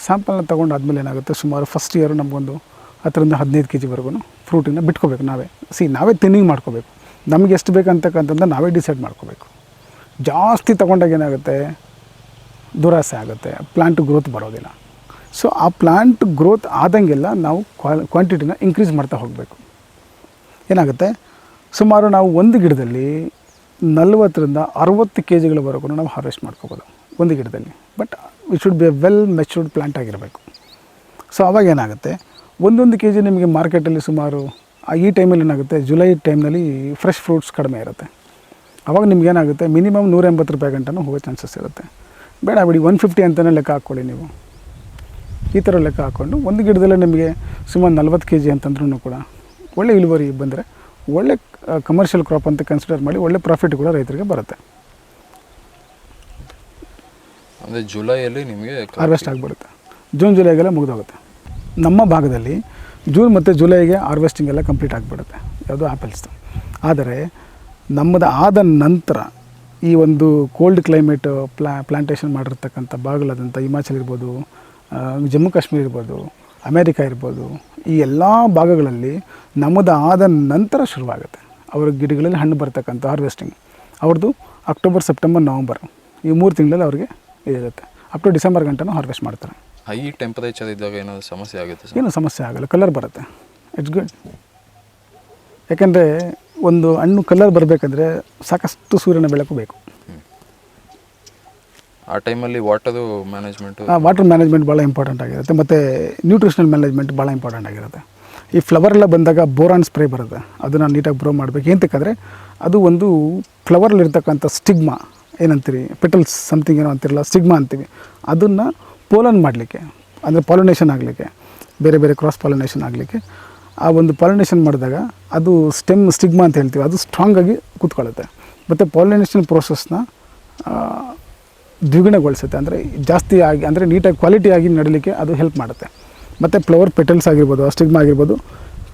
Speaker 1: ಸ್ಯಾಂಪಲ್ನ ತೊಗೊಂಡಾದ್ಮೇಲೆ ಏನಾಗುತ್ತೆ, ಸುಮಾರು ಫಸ್ಟ್ ಇಯರ್ ನಮಗೊಂದು ಹತ್ತರಿಂದ ಹದಿನೈದು ಕೆ ಜಿವರೆಗೂ ಫ್ರೂಟಿನ ಬಿಟ್ಕೋಬೇಕು ನಾವೇ. ಸಿ ನಾವೇ ತಿನ್ನಿಂಗ್ ಮಾಡ್ಕೋಬೇಕು. ನಮಗೆ ಎಷ್ಟು ಬೇಕಂತಕ್ಕಂಥದ್ದು ನಾವೇ ಡಿಸೈಡ್ ಮಾಡ್ಕೋಬೇಕು. ಜಾಸ್ತಿ ತೊಗೊಂಡಾಗ ಏನಾಗುತ್ತೆ, ದುರಾಸೆ ಆಗುತ್ತೆ ಪ್ಲಾಂಟ್ ಗ್ರೋತ್ ಬರೋದಿಲ್ಲ. ಸೊ ಆ ಪ್ಲಾಂಟ್ ಗ್ರೋತ್ ಆದಂಗೆಲ್ಲ ನಾವು ಕ್ವಾ ಕ್ವಾಂಟಿಟಿನ ಇನ್ಕ್ರೀಸ್ ಮಾಡ್ತಾ ಹೋಗಬೇಕು. ಏನಾಗುತ್ತೆ ಸುಮಾರು ನಾವು ಒಂದು ಗಿಡದಲ್ಲಿ ನಲ್ವತ್ತರಿಂದ ಅರವತ್ತು ಕೆ ಜಿಗಳವರೆಗೂ ನಾವು ಹಾರ್ವೆಸ್ಟ್ ಮಾಡ್ಕೋಬೋದು ಒಂದು ಗಿಡದಲ್ಲಿ. But we should be a well matured plant ಆಗಿರಬೇಕು. ಸೊ ಅವಾಗ ಏನಾಗುತ್ತೆ? ಒಂದೊಂದು ಕೆ ಜಿ ನಿಮಗೆ ಮಾರ್ಕೆಟಲ್ಲಿ ಸುಮಾರು ಈ ಟೈಮಲ್ಲಿ ಏನಾಗುತ್ತೆ? ಜುಲೈ ಟೈಮ್ನಲ್ಲಿ ಫ್ರೆಶ್ ಫ್ರೂಟ್ಸ್ ಕಡಿಮೆ ಇರುತ್ತೆ. ಅವಾಗ ನಿಮ್ಗೆ ಏನಾಗುತ್ತೆ? ಮಿನಿಮಮ್ ನೂರ ಎಂಬತ್ತು ರೂಪಾಯಿ ಗಂಟನೂ ಹೋಗೋ ಚಾನ್ಸಸ್ ಇರುತ್ತೆ. ಬೇಡ ಬಿಡಿ ಒನ್ ಫಿಫ್ಟಿ ಅಂತಲೇ ಲೆಕ್ಕ ಹಾಕ್ಕೊಳ್ಳಿ ನೀವು. ಈ ಥರ ಲೆಕ್ಕ ಹಾಕ್ಕೊಂಡು ಒಂದು ಗಿಡದಲ್ಲೇ ನಿಮಗೆ ಸುಮಾರು ನಲ್ವತ್ತು ಕೆ ಜಿ ಅಂತಂದ್ರೂ ಕೂಡ ಒಳ್ಳೆ ಇಳುವರಿ ಬಂದರೆ ಒಳ್ಳೆ ಕಮರ್ಷಿಯಲ್ ಕ್ರಾಪ್ ಅಂತ ಕನ್ಸಿಡರ್ ಮಾಡಿ ಒಳ್ಳೆ ಪ್ರಾಫಿಟ್ ಕೂಡ ರೈತರಿಗೆ ಬರುತ್ತೆ.
Speaker 2: ಅಂದರೆ ಜುಲೈಯಲ್ಲಿ ನಿಮಗೆ
Speaker 1: ಹಾರ್ವೆಸ್ಟ್ ಆಗಿಬಿಡುತ್ತೆ. ಜೂನ್ ಜುಲೈಗೆಲ್ಲ ಮುಗಿದೋಗುತ್ತೆ. ನಮ್ಮ ಭಾಗದಲ್ಲಿ ಜೂನ್ ಮತ್ತು ಜುಲೈಗೆ ಹಾರ್ವೆಸ್ಟಿಂಗ್ ಎಲ್ಲ ಕಂಪ್ಲೀಟ್ ಆಗಿಬಿಡುತ್ತೆ. ಯಾವುದು ಆ್ಯಪಲ್ಸ್ದು ಆದರೆ ನಮ್ಮದು ಆದ ನಂತರ ಈ ಒಂದು ಕೋಲ್ಡ್ ಕ್ಲೈಮೇಟ್ ಪ್ಲಾ ಪ್ಲಾಂಟೇಷನ್ ಮಾಡಿರ್ತಕ್ಕಂಥ ಭಾಗಗಳಾದಂಥ ಹಿಮಾಚಲ್ ಇರ್ಬೋದು ಜಮ್ಮು ಕಾಶ್ಮೀರ ಇರ್ಬೋದು ಅಮೇರಿಕಾ ಇರ್ಬೋದು ಈ ಎಲ್ಲ ಭಾಗಗಳಲ್ಲಿ ನಮ್ಮದು ಆದ ನಂತರ ಶುರುವಾಗುತ್ತೆ. ಅವ್ರ ಗಿಡಗಳಲ್ಲಿ ಹಣ್ಣು ಬರ್ತಕ್ಕಂಥ ಹಾರ್ವೆಸ್ಟಿಂಗ್ ಅವ್ರದ್ದು ಅಕ್ಟೋಬರ್ ಸೆಪ್ಟೆಂಬರ್ ನವಂಬರ್ ಈ ಮೂರು ತಿಂಗಳಲ್ಲಿ ಅವ್ರಿಗೆ ಇರುತ್ತೆ. ಅಪ್ ಟು ಡಿಸೆಂಬರ್ ಗಂಟನೂ ಹಾರ್ವೆಸ್ಟ್ ಮಾಡ್ತಾರೆ.
Speaker 2: ಹೈ ಟೆಂಪರೇಚರ್ ಇದ್ದಾಗ ಏನೋ ಸಮಸ್ಯೆ ಆಗುತ್ತೆ
Speaker 1: ಏನು ಸಮಸ್ಯೆ ಆಗಲ್ಲ ಕಲರ್ ಬರುತ್ತೆ. ಇಟ್ಸ್ ಗುಡ್ ಯಾಕೆಂದರೆ ಒಂದು ಹಣ್ಣು ಕಲರ್ ಬರಬೇಕಂದ್ರೆ ಸಾಕಷ್ಟು ಸೂರ್ಯನ ಬೆಳಕು ಬೇಕು.
Speaker 2: ಆ ಟೈಮಲ್ಲಿ ವಾಟರ್ ಮ್ಯಾನೇಜ್ಮೆಂಟು
Speaker 1: ವಾಟರ್ ಮ್ಯಾನೇಜ್ಮೆಂಟ್ ಭಾಳ ಇಂಪಾರ್ಟೆಂಟ್ ಆಗಿರುತ್ತೆ. ಮತ್ತು ನ್ಯೂಟ್ರಿಷನಲ್ ಮ್ಯಾನೇಜ್ಮೆಂಟ್ ಭಾಳ ಇಂಪಾರ್ಟೆಂಟ್ ಆಗಿರುತ್ತೆ. ಈ ಫ್ಲವರ್ ಎಲ್ಲ ಬಂದಾಗ ಬೋರಾನ್ ಸ್ಪ್ರೇ ಬರುತ್ತೆ. ಅದನ್ನು ನೀಟಾಗಿ ಬ್ರೋ ಮಾಡಬೇಕು. ಏನಂತಕ್ಕಂದರೆ ಅದು ಒಂದು ಫ್ಲವರಲ್ಲಿರ್ತಕ್ಕಂಥ ಸ್ಟಿಗ್ಮಾ ಏನಂತೀರಿ? ಪೆಟಲ್ಸ್ ಸಮಥಿಂಗ್ ಏನೋ ಅಂತಿರಲ್ಲ ಸ್ಟಿಗ್ಮಾ ಅಂತೀವಿ. ಅದನ್ನು ಪೋಲನ್ ಮಾಡಲಿಕ್ಕೆ, ಅಂದರೆ ಪಾಲಿನೇಷನ್ ಆಗಲಿಕ್ಕೆ, ಬೇರೆ ಬೇರೆ ಕ್ರಾಸ್ ಪಾಲಿನೇಷನ್ ಆಗಲಿಕ್ಕೆ, ಆ ಒಂದು ಪಾಲಿನೇಷನ್ ಮಾಡಿದಾಗ ಅದು ಸ್ಟೆಮ್ ಸ್ಟಿಗ್ಮಾ ಅಂತ ಹೇಳ್ತೀವಿ. ಅದು ಸ್ಟ್ರಾಂಗಾಗಿ ಕೂತ್ಕೊಳ್ಳುತ್ತೆ. ಮತ್ತು ಪಾಲಿನೇಷನ್ ಪ್ರೋಸೆಸ್ನ ದ್ವಿಗುಣಗೊಳಿಸುತ್ತೆ. ಅಂದರೆ ಜಾಸ್ತಿ ಆಗಿ, ಅಂದರೆ ನೀಟಾಗಿ ಕ್ವಾಲಿಟಿಯಾಗಿ ನಡೀಲಿಕ್ಕೆ ಅದು ಹೆಲ್ಪ್ ಮಾಡುತ್ತೆ. ಮತ್ತು ಫ್ಲವರ್ ಪೆಟಲ್ಸ್ ಆಗಿರ್ಬೋದು ಸ್ಟಿಗ್ಮಾ ಆಗಿರ್ಬೋದು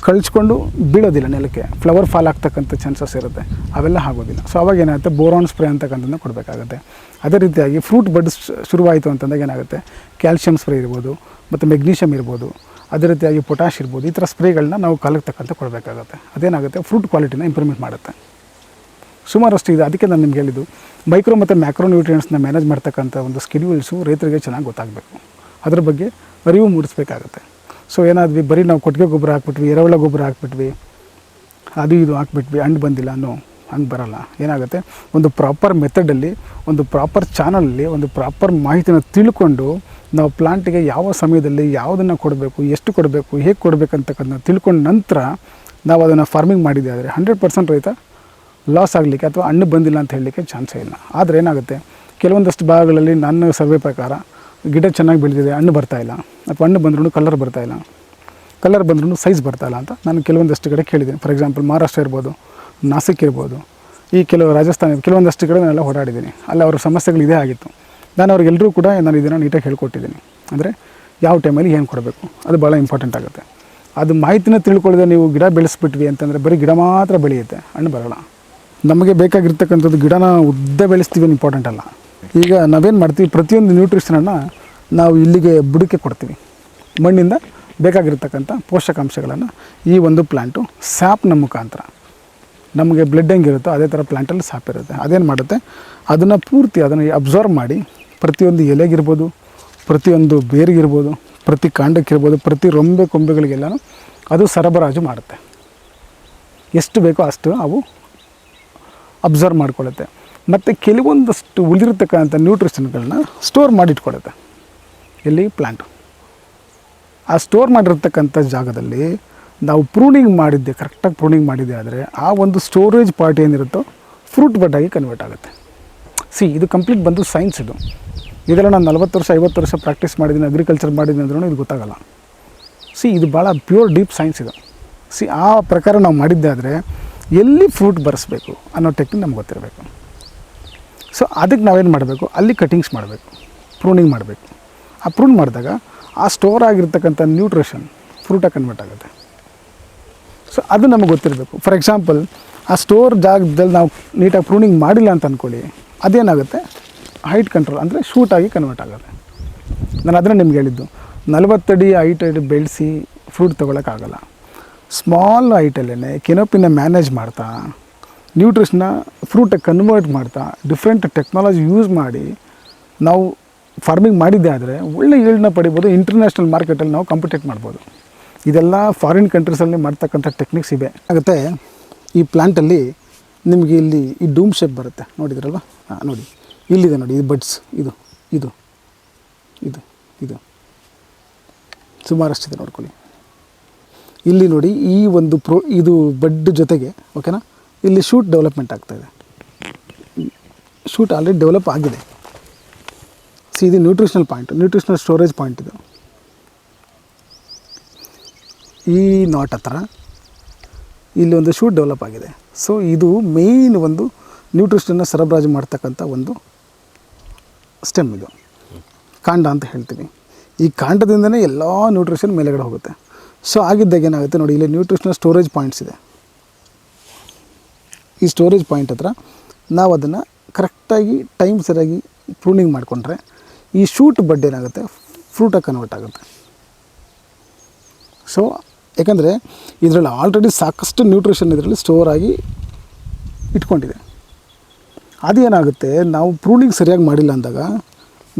Speaker 1: ಕಳಿಸ್ಕೊಂಡು ಬೀಳೋದಿಲ್ಲ ನೆಲಕ್ಕೆ. ಫ್ಲವರ್ ಫಾಲ್ ಆಗ್ತಕ್ಕಂಥ ಚಾನ್ಸಸ್ ಇರುತ್ತೆ. ಅವೆಲ್ಲ ಆಗೋದಿಲ್ಲ. ಸೊ ಅವಾಗ ಏನಾಗುತ್ತೆ? ಬೋರಾನ್ ಸ್ಪ್ರೇ ಅಂತಕ್ಕಂಥದ್ದು ಕೊಡಬೇಕಾಗುತ್ತೆ. ಅದೇ ರೀತಿಯಾಗಿ ಫ್ರೂಟ್ ಬಡ್ಸ್ ಶುರುವಾಯಿತು ಅಂತಂದಾಗ ಏನಾಗುತ್ತೆ? ಕ್ಯಾಲ್ಶಿಯಂ ಸ್ಪ್ರೇ ಇರ್ಬೋದು, ಮತ್ತು ಮೆಗ್ನೀಷಿಯಮ್ ಇರ್ಬೋದು, ಅದೇ ರೀತಿಯಾಗಿ ಪೊಟ್ಯಾಶ್ ಇರ್ಬೋದು, ಈ ಥರ ಸ್ಪ್ರೇಗಳನ್ನ ನಾವು ಕಾಲಕ್ಕೆ ತಕ್ಕಂಥ ಕೊಡಬೇಕಾಗುತ್ತೆ. ಅದೇನಾಗುತ್ತೆ? ಫ್ರೂಟ್ ಕ್ವಾಲಿಟಿನ ಇಂಪ್ರೂವ್ಮೆಂಟ್ ಮಾಡುತ್ತೆ. ಸುಮಾರಷ್ಟು ಇದೆ. ಅದಕ್ಕೆ ನಾನು ನಿಮ್ಗೆ ಹೇಳಿದ್ದು ಮೈಕ್ರೋ ಮತ್ತು ಮ್ಯಾಕ್ರೋ ನ್ಯೂಟ್ರಿಯೆಂಟ್ಸ್ನ ಮ್ಯಾನೇಜ್ ಮಾಡ್ತಕ್ಕಂಥ ಒಂದು ಸ್ಕೆಡ್ಯೂಲ್ಸು ರೈತರಿಗೆ ಚೆನ್ನಾಗಿ ಗೊತ್ತಾಗಬೇಕು. ಅದ್ರ ಬಗ್ಗೆ ಅರಿವು ಮೂಡಿಸ್ಬೇಕಾಗತ್ತೆ. ಸೊ ಏನಾದ್ವಿ, ಬರೀ ನಾವು ಕೊಟ್ಟಿಗೆ ಗೊಬ್ಬರ ಹಾಕ್ಬಿಟ್ವಿ ಎರವಳ ಗೊಬ್ಬರ ಹಾಕ್ಬಿಟ್ವಿ, ಅದು ಇದು ಹಾಕ್ಬಿಟ್ವಿ, ಹಣ್ಣು ಬಂದಿಲ್ಲ ಅನ್ನೋ ಹಂಗೆ ಬರಲ್ಲ. ಏನಾಗುತ್ತೆ, ಒಂದು ಪ್ರಾಪರ್ ಮೆಥಡಲ್ಲಿ ಒಂದು ಪ್ರಾಪರ್ ಚಾನಲಲ್ಲಿ ಒಂದು ಪ್ರಾಪರ್ ಮಾಹಿತಿನ ತಿಳ್ಕೊಂಡು ನಾವು ಪ್ಲಾಂಟಿಗೆ ಯಾವ ಸಮಯದಲ್ಲಿ ಯಾವುದನ್ನು ಕೊಡಬೇಕು, ಎಷ್ಟು ಕೊಡಬೇಕು, ಹೇಗೆ ಕೊಡಬೇಕಂತಕ್ಕಂಥ ತಿಳ್ಕೊಂಡ ನಂತರ ನಾವು ಅದನ್ನು ಫಾರ್ಮಿಂಗ್ ಮಾಡಿದ್ದೆ ಆದರೆ ಹಂಡ್ರೆಡ್ ಪರ್ಸೆಂಟ್ ರೈತ ಲಾಸ್ ಆಗಲಿಕ್ಕೆ ಅಥವಾ ಹಣ್ಣು ಬಂದಿಲ್ಲ ಅಂತ ಹೇಳಲಿಕ್ಕೆ ಚಾನ್ಸೇ ಇಲ್ಲ. ಆದರೆ ಏನಾಗುತ್ತೆ? ಕೆಲವೊಂದಷ್ಟು ಭಾಗಗಳಲ್ಲಿ ನನ್ನ ಸರ್ವೆ ಪ್ರಕಾರ ಗಿಡ ಚೆನ್ನಾಗಿ ಬೆಳೆದಿದೆ, ಹಣ್ಣು ಬರ್ತಾಯಿಲ್ಲ ಅಥವಾ ಹಣ್ಣು ಬಂದ್ರೂ ಕಲರ್ ಬರ್ತಾ ಇಲ್ಲ. ಕಲರ್ ಬಂದ್ರೂ ಸೈಜ್ ಬರ್ತಾಯಿಲ್ಲ ಅಂತ ನಾನು ಕೆಲವೊಂದಷ್ಟು ಕಡೆ ಕೇಳಿದ್ದೀನಿ ಫಾರ್ ಎಕ್ಸಾಂಪಲ್ ಮಹಾರಾಷ್ಟ್ರ ಇರ್ಬೋದು ನಾಸಿಕ್ ಇರ್ಬೋದು, ಈ ಕೆಲವು ರಾಜಸ್ಥಾನ ಕೆಲವೊಂದಷ್ಟು ಕಡೆ ನಾನೆಲ್ಲ ಓಡಾಡಿದ್ದೀನಿ. ಅಲ್ಲಿ ಅವ್ರ ಸಮಸ್ಯೆಗಳು ಇದೇ ಆಗಿತ್ತು. ನಾನು ಅವ್ರಿಗೆಲ್ಲರೂ ಕೂಡ ನಾನು ಇದನ್ನು ನೀಟಾಗಿ ಹೇಳ್ಕೊಟ್ಟಿದ್ದೀನಿ. ಅಂದರೆ ಯಾವ ಟೈಮಲ್ಲಿ ಏನು ಕೊಡಬೇಕು? ಅದು ಭಾಳ ಇಂಪಾರ್ಟೆಂಟ್ ಆಗುತ್ತೆ. ಅದು ಮಾಹಿತಿನ ತಿಳ್ಕೊಳ್ಳದೆ ನೀವು ಗಿಡ ಬೆಳೆಸ್ಬಿಟ್ವಿ ಅಂತಂದರೆ ಬರೀ ಗಿಡ ಮಾತ್ರ ಬೆಳೆಯುತ್ತೆ, ಹಣ್ಣು ಬರೋಲ್ಲ. ನಮಗೆ ಬೇಕಾಗಿರ್ತಕ್ಕಂಥದ್ದು ಗಿಡನ ಉದ್ದ ಬೆಳೆಸ್ತೀವಿ ಇಂಪಾರ್ಟೆಂಟ್ ಅಲ್ಲ. ಈಗ ನಾವೇನು ಮಾಡ್ತೀವಿ, ಪ್ರತಿಯೊಂದು ನ್ಯೂಟ್ರಿಷನನ್ನು ನಾವು ಇಲ್ಲಿಗೆ ಬುಡಕ್ಕೆ ಕೊಡ್ತೀವಿ. ಮಣ್ಣಿಂದ ಬೇಕಾಗಿರ್ತಕ್ಕಂಥ ಪೋಷಕಾಂಶಗಳನ್ನು ಈ ಒಂದು ಪ್ಲ್ಯಾಂಟು ಸ್ಯಾಪ್ನ ಮುಖಾಂತರ. ನಮಗೆ ಬ್ಲಡ್ ಹೆಂಗಿರುತ್ತೋ ಅದೇ ಥರ ಪ್ಲ್ಯಾಂಟಲ್ಲಿ ಸ್ಯಾಪ್ ಇರುತ್ತೆ. ಅದೇನು ಮಾಡುತ್ತೆ, ಅದನ್ನು ಪೂರ್ತಿ ಅದನ್ನು ಅಬ್ಸರ್ವ್ ಮಾಡಿ ಪ್ರತಿಯೊಂದು ಎಲೆಗಿರ್ಬೋದು, ಪ್ರತಿಯೊಂದು ಬೇರಿಗಿರ್ಬೋದು, ಪ್ರತಿ ಕಾಂಡಕ್ಕಿರ್ಬೋದು, ಪ್ರತಿ ರೊಂಬೆ ಕೊಂಬೆಗಳಿಗೆಲ್ಲನೂ ಅದು ಸರಬರಾಜು ಮಾಡುತ್ತೆ. ಎಷ್ಟು ಬೇಕೋ ಅಷ್ಟು ಅವು ಅಬ್ಸರ್ವ್ ಮಾಡ್ಕೊಳ್ಳುತ್ತೆ. ಮತ್ತು ಕೆಲವೊಂದಷ್ಟು ಉಳಿದಿರ್ತಕ್ಕಂಥ ನ್ಯೂಟ್ರಿಷನ್ಗಳನ್ನ ಸ್ಟೋರ್ ಮಾಡಿಟ್ಕೊಳ್ಳುತ್ತೆ. ಎಲ್ಲಿ ಪ್ಲ್ಯಾಂಟು ಆ ಸ್ಟೋರ್ ಮಾಡಿರ್ತಕ್ಕಂಥ ಜಾಗದಲ್ಲಿ ನಾವು ಪ್ರೂನಿಂಗ್ ಮಾಡಿದ್ದೆ, ಕರೆಕ್ಟಾಗಿ ಪ್ರೂನಿಂಗ್ ಮಾಡಿದ್ದೆ ಆದರೆ ಆ ಒಂದು ಸ್ಟೋರೇಜ್ ಪಾರ್ಟ್ ಏನಿರುತ್ತೋ ಫ್ರೂಟ್ ಬಡ್ಡಾಗಿ ಕನ್ವರ್ಟ್ ಆಗುತ್ತೆ. ಸಿ ಇದು ಕಂಪ್ಲೀಟ್ ಬಂದು ಸೈನ್ಸ್ ಇದು. ಇದೆಲ್ಲ ನಾನು ನಲ್ವತ್ತು ವರ್ಷ, ಐವತ್ತು ವರ್ಷ ಪ್ರಾಕ್ಟೀಸ್ ಮಾಡಿದ್ದೀನಿ ಅಗ್ರಿಕಲ್ಚರ್ ಮಾಡಿದ್ದೀನಿ ಅಂದ್ರೂ ಇದು ಗೊತ್ತಾಗಲ್ಲ. ಸಿ ಇದು ಭಾಳ ಪ್ಯೂರ್ ಡೀಪ್ ಸೈನ್ಸ್ ಇದು. ಸಿ ಆ ಪ್ರಕಾರ ನಾವು ಮಾಡಿದ್ದೆ ಆದರೆ ಎಲ್ಲಿ ಫ್ರೂಟ್ ಬರೆಸ್ಬೇಕು ಅನ್ನೋ ಟೆಕ್ನಿಕ್ ನಮ್ಗೆ ಗೊತ್ತಿರಬೇಕು. ಸೊ ಅದಕ್ಕೆ ನಾವೇನು ಮಾಡಬೇಕು? ಅಲ್ಲಿ ಕಟಿಂಗ್ಸ್ ಮಾಡಬೇಕು ಪ್ರೂನಿಂಗ್ ಮಾಡಬೇಕು. ಆ ಪ್ರೂನ್ ಮಾಡಿದಾಗ ಆ ಸ್ಟೋರ್ ಆಗಿರ್ತಕ್ಕಂಥ ನ್ಯೂಟ್ರಿಷನ್ ಫ್ರೂಟಾಗಿ ಕನ್ವರ್ಟ್ ಆಗುತ್ತೆ. ಸೊ ಅದು ನಮಗೆ ಗೊತ್ತಿರಬೇಕು. ಫಾರ್ ಎಕ್ಸಾಂಪಲ್ ಆ ಸ್ಟೋರ್ ಜಾಗದಲ್ಲಿ ನಾವು ನೀಟಾಗಿ ಪ್ರೂನಿಂಗ್ ಮಾಡಿಲ್ಲ ಅಂತ ಅಂದ್ಕೊಳ್ಳಿ ಅದೇನಾಗುತ್ತೆ? ಹೈಟ್ ಕಂಟ್ರೋಲ್ ಅಂದರೆ ಶೂಟಾಗಿ ಕನ್ವರ್ಟ್ ಆಗುತ್ತೆ. ನಾನು ಅದನ್ನು ನಿಮ್ಗೆ ಹೇಳಿದ್ದು. ನಲವತ್ತಡಿ ಹೈಟ್ ಬೆಳೆಸಿ ಫ್ರೂಟ್ ತೊಗೊಳಕ್ಕಾಗಲ್ಲ. ಸ್ಮಾಲ್ ಐಟಲ್ಲೇ ಕೆನೋಪಿನ ಮ್ಯಾನೇಜ್ ಮಾಡ್ತಾ, ನ್ಯೂಟ್ರಿಷನ್ನ ಫ್ರೂಟಾಗಿ ಕನ್ವರ್ಟ್ ಮಾಡ್ತಾ, ಡಿಫ್ರೆಂಟ್ ಟೆಕ್ನಾಲಜಿ ಯೂಸ್ ಮಾಡಿ ನಾವು ಫಾರ್ಮಿಂಗ್ ಮಾಡಿದ್ದೆ ಆದರೆ ಒಳ್ಳೆ ಈಲ್ಡ್ನ ಪಡಿಬೋದು ಇಂಟರ್ನ್ಯಾಷನಲ್ ಮಾರ್ಕೆಟಲ್ಲಿ ನಾವು ಕಾಂಪಿಟೇಟ್ ಮಾಡ್ಬೋದು. ಇದೆಲ್ಲ ಫಾರಿನ್ ಕಂಟ್ರೀಸಲ್ಲಿ ಮಾಡ್ತಕ್ಕಂಥ ಟೆಕ್ನಿಕ್ಸ್ ಇವೆ. ಆಗುತ್ತೆ, ಈ ಪ್ಲ್ಯಾಂಟಲ್ಲಿ ನಿಮಗೆ ಇಲ್ಲಿ ಈ ಡೂಮ್ ಶೇಪ್ ಬರುತ್ತೆ. ನೋಡಿದ್ರಲ್ವ? ಹಾಂ, ನೋಡಿ. ಇಲ್ಲಿದೆ ನೋಡಿ, ಇದು ಬಡ್ಸ್ ಇದು ಇದು ಇದು ಇದು. ಸುಮಾರಷ್ಟಿದೆ ನೋಡ್ಕೊಳ್ಳಿ. ಇಲ್ಲಿ ನೋಡಿ ಈ ಒಂದು ಪ್ರೊ ಇದು ಬಡ್ ಜೊತೆಗೆ ಓಕೆನಾ ಇಲ್ಲಿ ಶೂಟ್ ಡೆವಲಪ್ಮೆಂಟ್ ಆಗ್ತಾ ಇದೆ. ಶೂಟ್ ಆಲ್ರೆಡಿ ಡೆವಲಪ್ ಆಗಿದೆ. ಸಿ ಇದು nutritional point nutritional storage point ಇದು. ಈ ನಾಟ್ ಹತ್ರ ಇಲ್ಲಿ ಒಂದು ಶೂಟ್ ಡೆವಲಪ್ ಆಗಿದೆ. ಸೊ ಇದು ಮೇಯ್ನ್ ಒಂದು ನ್ಯೂಟ್ರಿಷನ್ನ ಸರಬರಾಜು ಮಾಡ್ತಕ್ಕಂಥ ಒಂದು ಸ್ಟೆಮ್ ಇದು. ಕಾಂಡ ಅಂತ ಹೇಳ್ತೀನಿ. ಈ ಕಾಂಡದಿಂದನೇ ಎಲ್ಲ ನ್ಯೂಟ್ರಿಷನ್ ಮೇಲೆಗಡೆ ಹೋಗುತ್ತೆ. ಸೊ ಆಗಿದ್ದಾಗ ಏನಾಗುತ್ತೆ ನೋಡಿ, ಇಲ್ಲಿ ನ್ಯೂಟ್ರಿಷನಲ್ ಸ್ಟೋರೇಜ್ ಪಾಯಿಂಟ್ಸ್ ಇದೆ. ಈ ಸ್ಟೋರೇಜ್ ಪಾಯಿಂಟ್ ಹತ್ರ ನಾವು ಅದನ್ನು ಕರೆಕ್ಟಾಗಿ ಟೈಮ್ ಸರಿಯಾಗಿ ಪ್ರೂನಿಂಗ್ ಮಾಡಿಕೊಂಡ್ರೆ ಈ ಶೂಟ್ ಬಡ್ ಏನಾಗುತ್ತೆ ಫ್ರೂಟಾಗಿ ಕನ್ವರ್ಟ್ ಆಗುತ್ತೆ. ಸೊ ಯಾಕಂದರೆ ಇದರಲ್ಲಿ ಆಲ್ರೆಡಿ ಸಾಕಷ್ಟು ನ್ಯೂಟ್ರಿಷನ್ ಇದರಲ್ಲಿ ಸ್ಟೋರ್ ಆಗಿ ಇಟ್ಕೊಂಡಿದೆ. ಅದೇನಾಗುತ್ತೆ, ನಾವು ಪ್ರೂನಿಂಗ್ ಸರಿಯಾಗಿ ಮಾಡಿಲ್ಲ ಅಂದಾಗ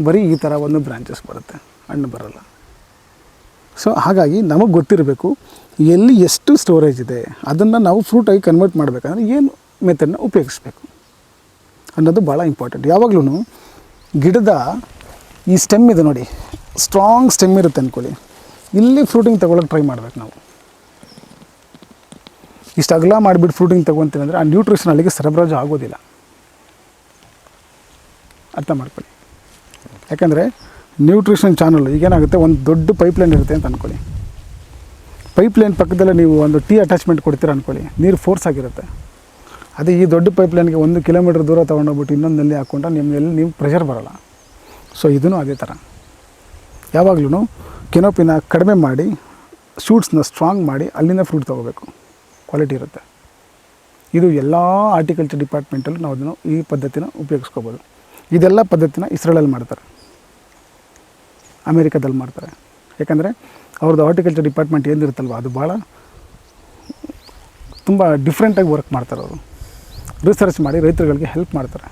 Speaker 1: ಬರೀ ಈ ಥರ ಒಂದು ಬ್ರಾಂಚಸ್ ಬರುತ್ತೆ, ಹಣ್ಣು ಬರಲ್ಲ. ಸೊ ಹಾಗಾಗಿ ನಮಗೆ ಗೊತ್ತಿರಬೇಕು ಎಲ್ಲಿ ಎಷ್ಟು ಸ್ಟೋರೇಜ್ ಇದೆ, ಅದನ್ನು ನಾವು ಫ್ರೂಟಾಗಿ ಕನ್ವರ್ಟ್ ಮಾಡಬೇಕಂದ್ರೆ ಏನು ಮೆಥಡ್ನ ಉಪಯೋಗಿಸ್ಬೇಕು. ಅನ್ನೋದು ಭಾಳ ಇಂಪಾರ್ಟೆಂಟ್ ಯಾವಾಗಲೂ ಗಿಡದ ಈ ಸ್ಟೆಮ್ ಇದೆ ನೋಡಿ ಸ್ಟ್ರಾಂಗ್ ಸ್ಟೆಮ್ ಇರುತ್ತೆ ಅಂದ್ಕೊಳ್ಳಿ ಇಲ್ಲಿ ಫ್ರೂಟಿಂಗ್ ತೊಗೊಳಕ್ಕೆ ಟ್ರೈ ಮಾಡ್ಬೇಕು ನಾವು. ಇಷ್ಟು ಅಗಲ ಮಾಡಿಬಿಟ್ಟು ಫ್ರೂಟಿಂಗ್ ತೊಗೊತೀವಿ ಅಂದರೆ ಆ ನ್ಯೂಟ್ರಿಷನ್ ಅಲ್ಲಿಗೆ ಸರಬರಾಜು ಆಗೋದಿಲ್ಲ. ಅರ್ಥ ಮಾಡ್ಕೊಳ್ಳಿ. ಯಾಕಂದರೆ ನ್ಯೂಟ್ರಿಷನ್ ಚಾನಲ್, ಈಗೇನಾಗುತ್ತೆ, ಒಂದು ದೊಡ್ಡ ಪೈಪ್ಲೈನ್ ಇರುತ್ತೆ ಅಂತ ಅಂದ್ಕೊಳ್ಳಿ ಪೈಪ್ಲೈನ್ ಪಕ್ಕದಲ್ಲೇ ನೀವು ಒಂದು ಟೀ ಅಟ್ಯಾಚ್ಮೆಂಟ್ ಕೊಡ್ತೀರ ಅಂದ್ಕೊಳ್ಳಿ ನೀರು ಫೋರ್ಸ್ ಆಗಿರುತ್ತೆ. ಅದೇ ಈ ದೊಡ್ಡ ಪೈಪ್ಲೈನ್ಗೆ ಒಂದು ಕಿಲೋಮೀಟ್ರ್ ದೂರ ತೊಗೊಂಡೋಗ್ಬಿಟ್ಟು ಇನ್ನೊಂದು ನಲ್ಲಿ ಹಾಕ್ಕೊಂಡ್ರೆ ನಿಮ್ಮಲ್ಲಿ ನೀವು ಪ್ರೆಷರ್ ಬರೋಲ್ಲ. ಸೊ ಇದೂ ಅದೇ ಥರ. ಯಾವಾಗಲೂ ಕೆನೋಪಿನ ಕಡಿಮೆ ಮಾಡಿ, ಶೂಟ್ಸ್ನ ಸ್ಟ್ರಾಂಗ್ ಮಾಡಿ ಅಲ್ಲಿಂದ ಫ್ರೂಟ್ ತೊಗೋಬೇಕು. ಕ್ವಾಲಿಟಿ ಇರುತ್ತೆ. ಇದು ಎಲ್ಲ ಆರ್ಟಿಕಲ್ಚರ್ ಡಿಪಾರ್ಟ್ಮೆಂಟಲ್ಲೂ ನಾವು ಅದನ್ನು ಈ ಪದ್ಧತಿನ ಉಪಯೋಗಿಸ್ಕೋಬೋದು. ಇದೆಲ್ಲ ಪದ್ಧತಿನ ಇಸ್ರೇಲಲ್ಲಿ ಮಾಡ್ತಾರೆ. ಅಮೇರಿಕಾದಲ್ಲಿ ಮಾಡ್ತಾರೆ. ಯಾಕಂದರೆ ಅವ್ರದ್ದು ಹಾರ್ಟಿಕಲ್ಚರ್ ಡಿಪಾರ್ಟ್ಮೆಂಟ್ ಏನಿರುತ್ತಲ್ವ ಅದು ಭಾಳ ತುಂಬ ಡಿಫ್ರೆಂಟಾಗಿ ವರ್ಕ್ ಮಾಡ್ತಾರೆ ಅವರು. ರಿಸರ್ಚ್ ಮಾಡಿ ರೈತರುಗಳಿಗೆ ಹೆಲ್ಪ್ ಮಾಡ್ತಾರೆ.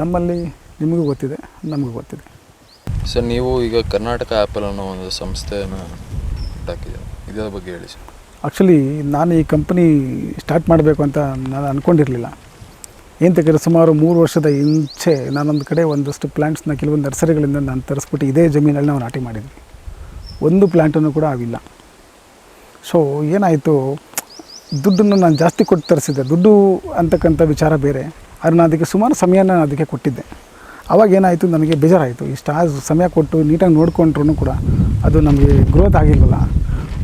Speaker 1: ನಮ್ಮಲ್ಲಿ ನಿಮಗೂ ಗೊತ್ತಿದೆ ನಮಗೂ ಗೊತ್ತಿದೆ.
Speaker 2: ಸರ್ ನೀವು ಈಗ ಕರ್ನಾಟಕ ಆ್ಯಪಲ್ ಅನ್ನೋ ಒಂದು ಸಂಸ್ಥೆಯನ್ನು ಹಾಕಿದ್ದೀರ ಇದರ ಬಗ್ಗೆ ಹೇಳಿ ಸರ್.
Speaker 1: ಆ್ಯಕ್ಚುಲಿ ನಾನು ಈ ಕಂಪನಿ ಸ್ಟಾರ್ಟ್ ಮಾಡಬೇಕು ಅಂತ ನಾನು ಅಂದ್ಕೊಂಡಿರಲಿಲ್ಲ ಏನು ತೆಗೆದ್ರೆ ಸುಮಾರು ಮೂರು ವರ್ಷದ ಇಂಚೆ ನಾನೊಂದು ಕಡೆ ಒಂದಷ್ಟು ಪ್ಲ್ಯಾಂಟ್ಸ್ನ ಕೆಲವೊಂದು ನರ್ಸರಿಗಳಿಂದ ನಾನು ತರಿಸ್ಬಿಟ್ಟು ಇದೇ ಜಮೀನಲ್ಲಿ ನಾವು ನಾಟಿ ಮಾಡಿದ್ವಿ. ಒಂದು ಪ್ಲ್ಯಾಂಟನ್ನು ಕೂಡ ಆಗಿಲ್ಲ. ಸೊ ಏನಾಯಿತು? ದುಡ್ಡನ್ನು ನಾನು ಜಾಸ್ತಿ ಕೊಟ್ಟು ತರಿಸಿದ್ದೆ. ದುಡ್ಡು ಅಂತಕ್ಕಂಥ ವಿಚಾರ ಬೇರೆ. ಆದರೆ ನಾನು ಅದಕ್ಕೆ ಸುಮಾರು ಸಮಯನ ನಾನು ಅದಕ್ಕೆ ಕೊಟ್ಟಿದ್ದೆ. ಅವಾಗ ಏನಾಯಿತು? ನನಗೆ ಬೇಜಾರಾಯಿತು. ಇಷ್ಟು ಆ ಸಮಯ ಕೊಟ್ಟು ನೀಟಾಗಿ ನೋಡಿಕೊಂಡ್ರೂ ಕೂಡ ಅದು ನಮಗೆ ಗ್ರೋತ್ ಆಗಿಲ್ವಲ್ಲ.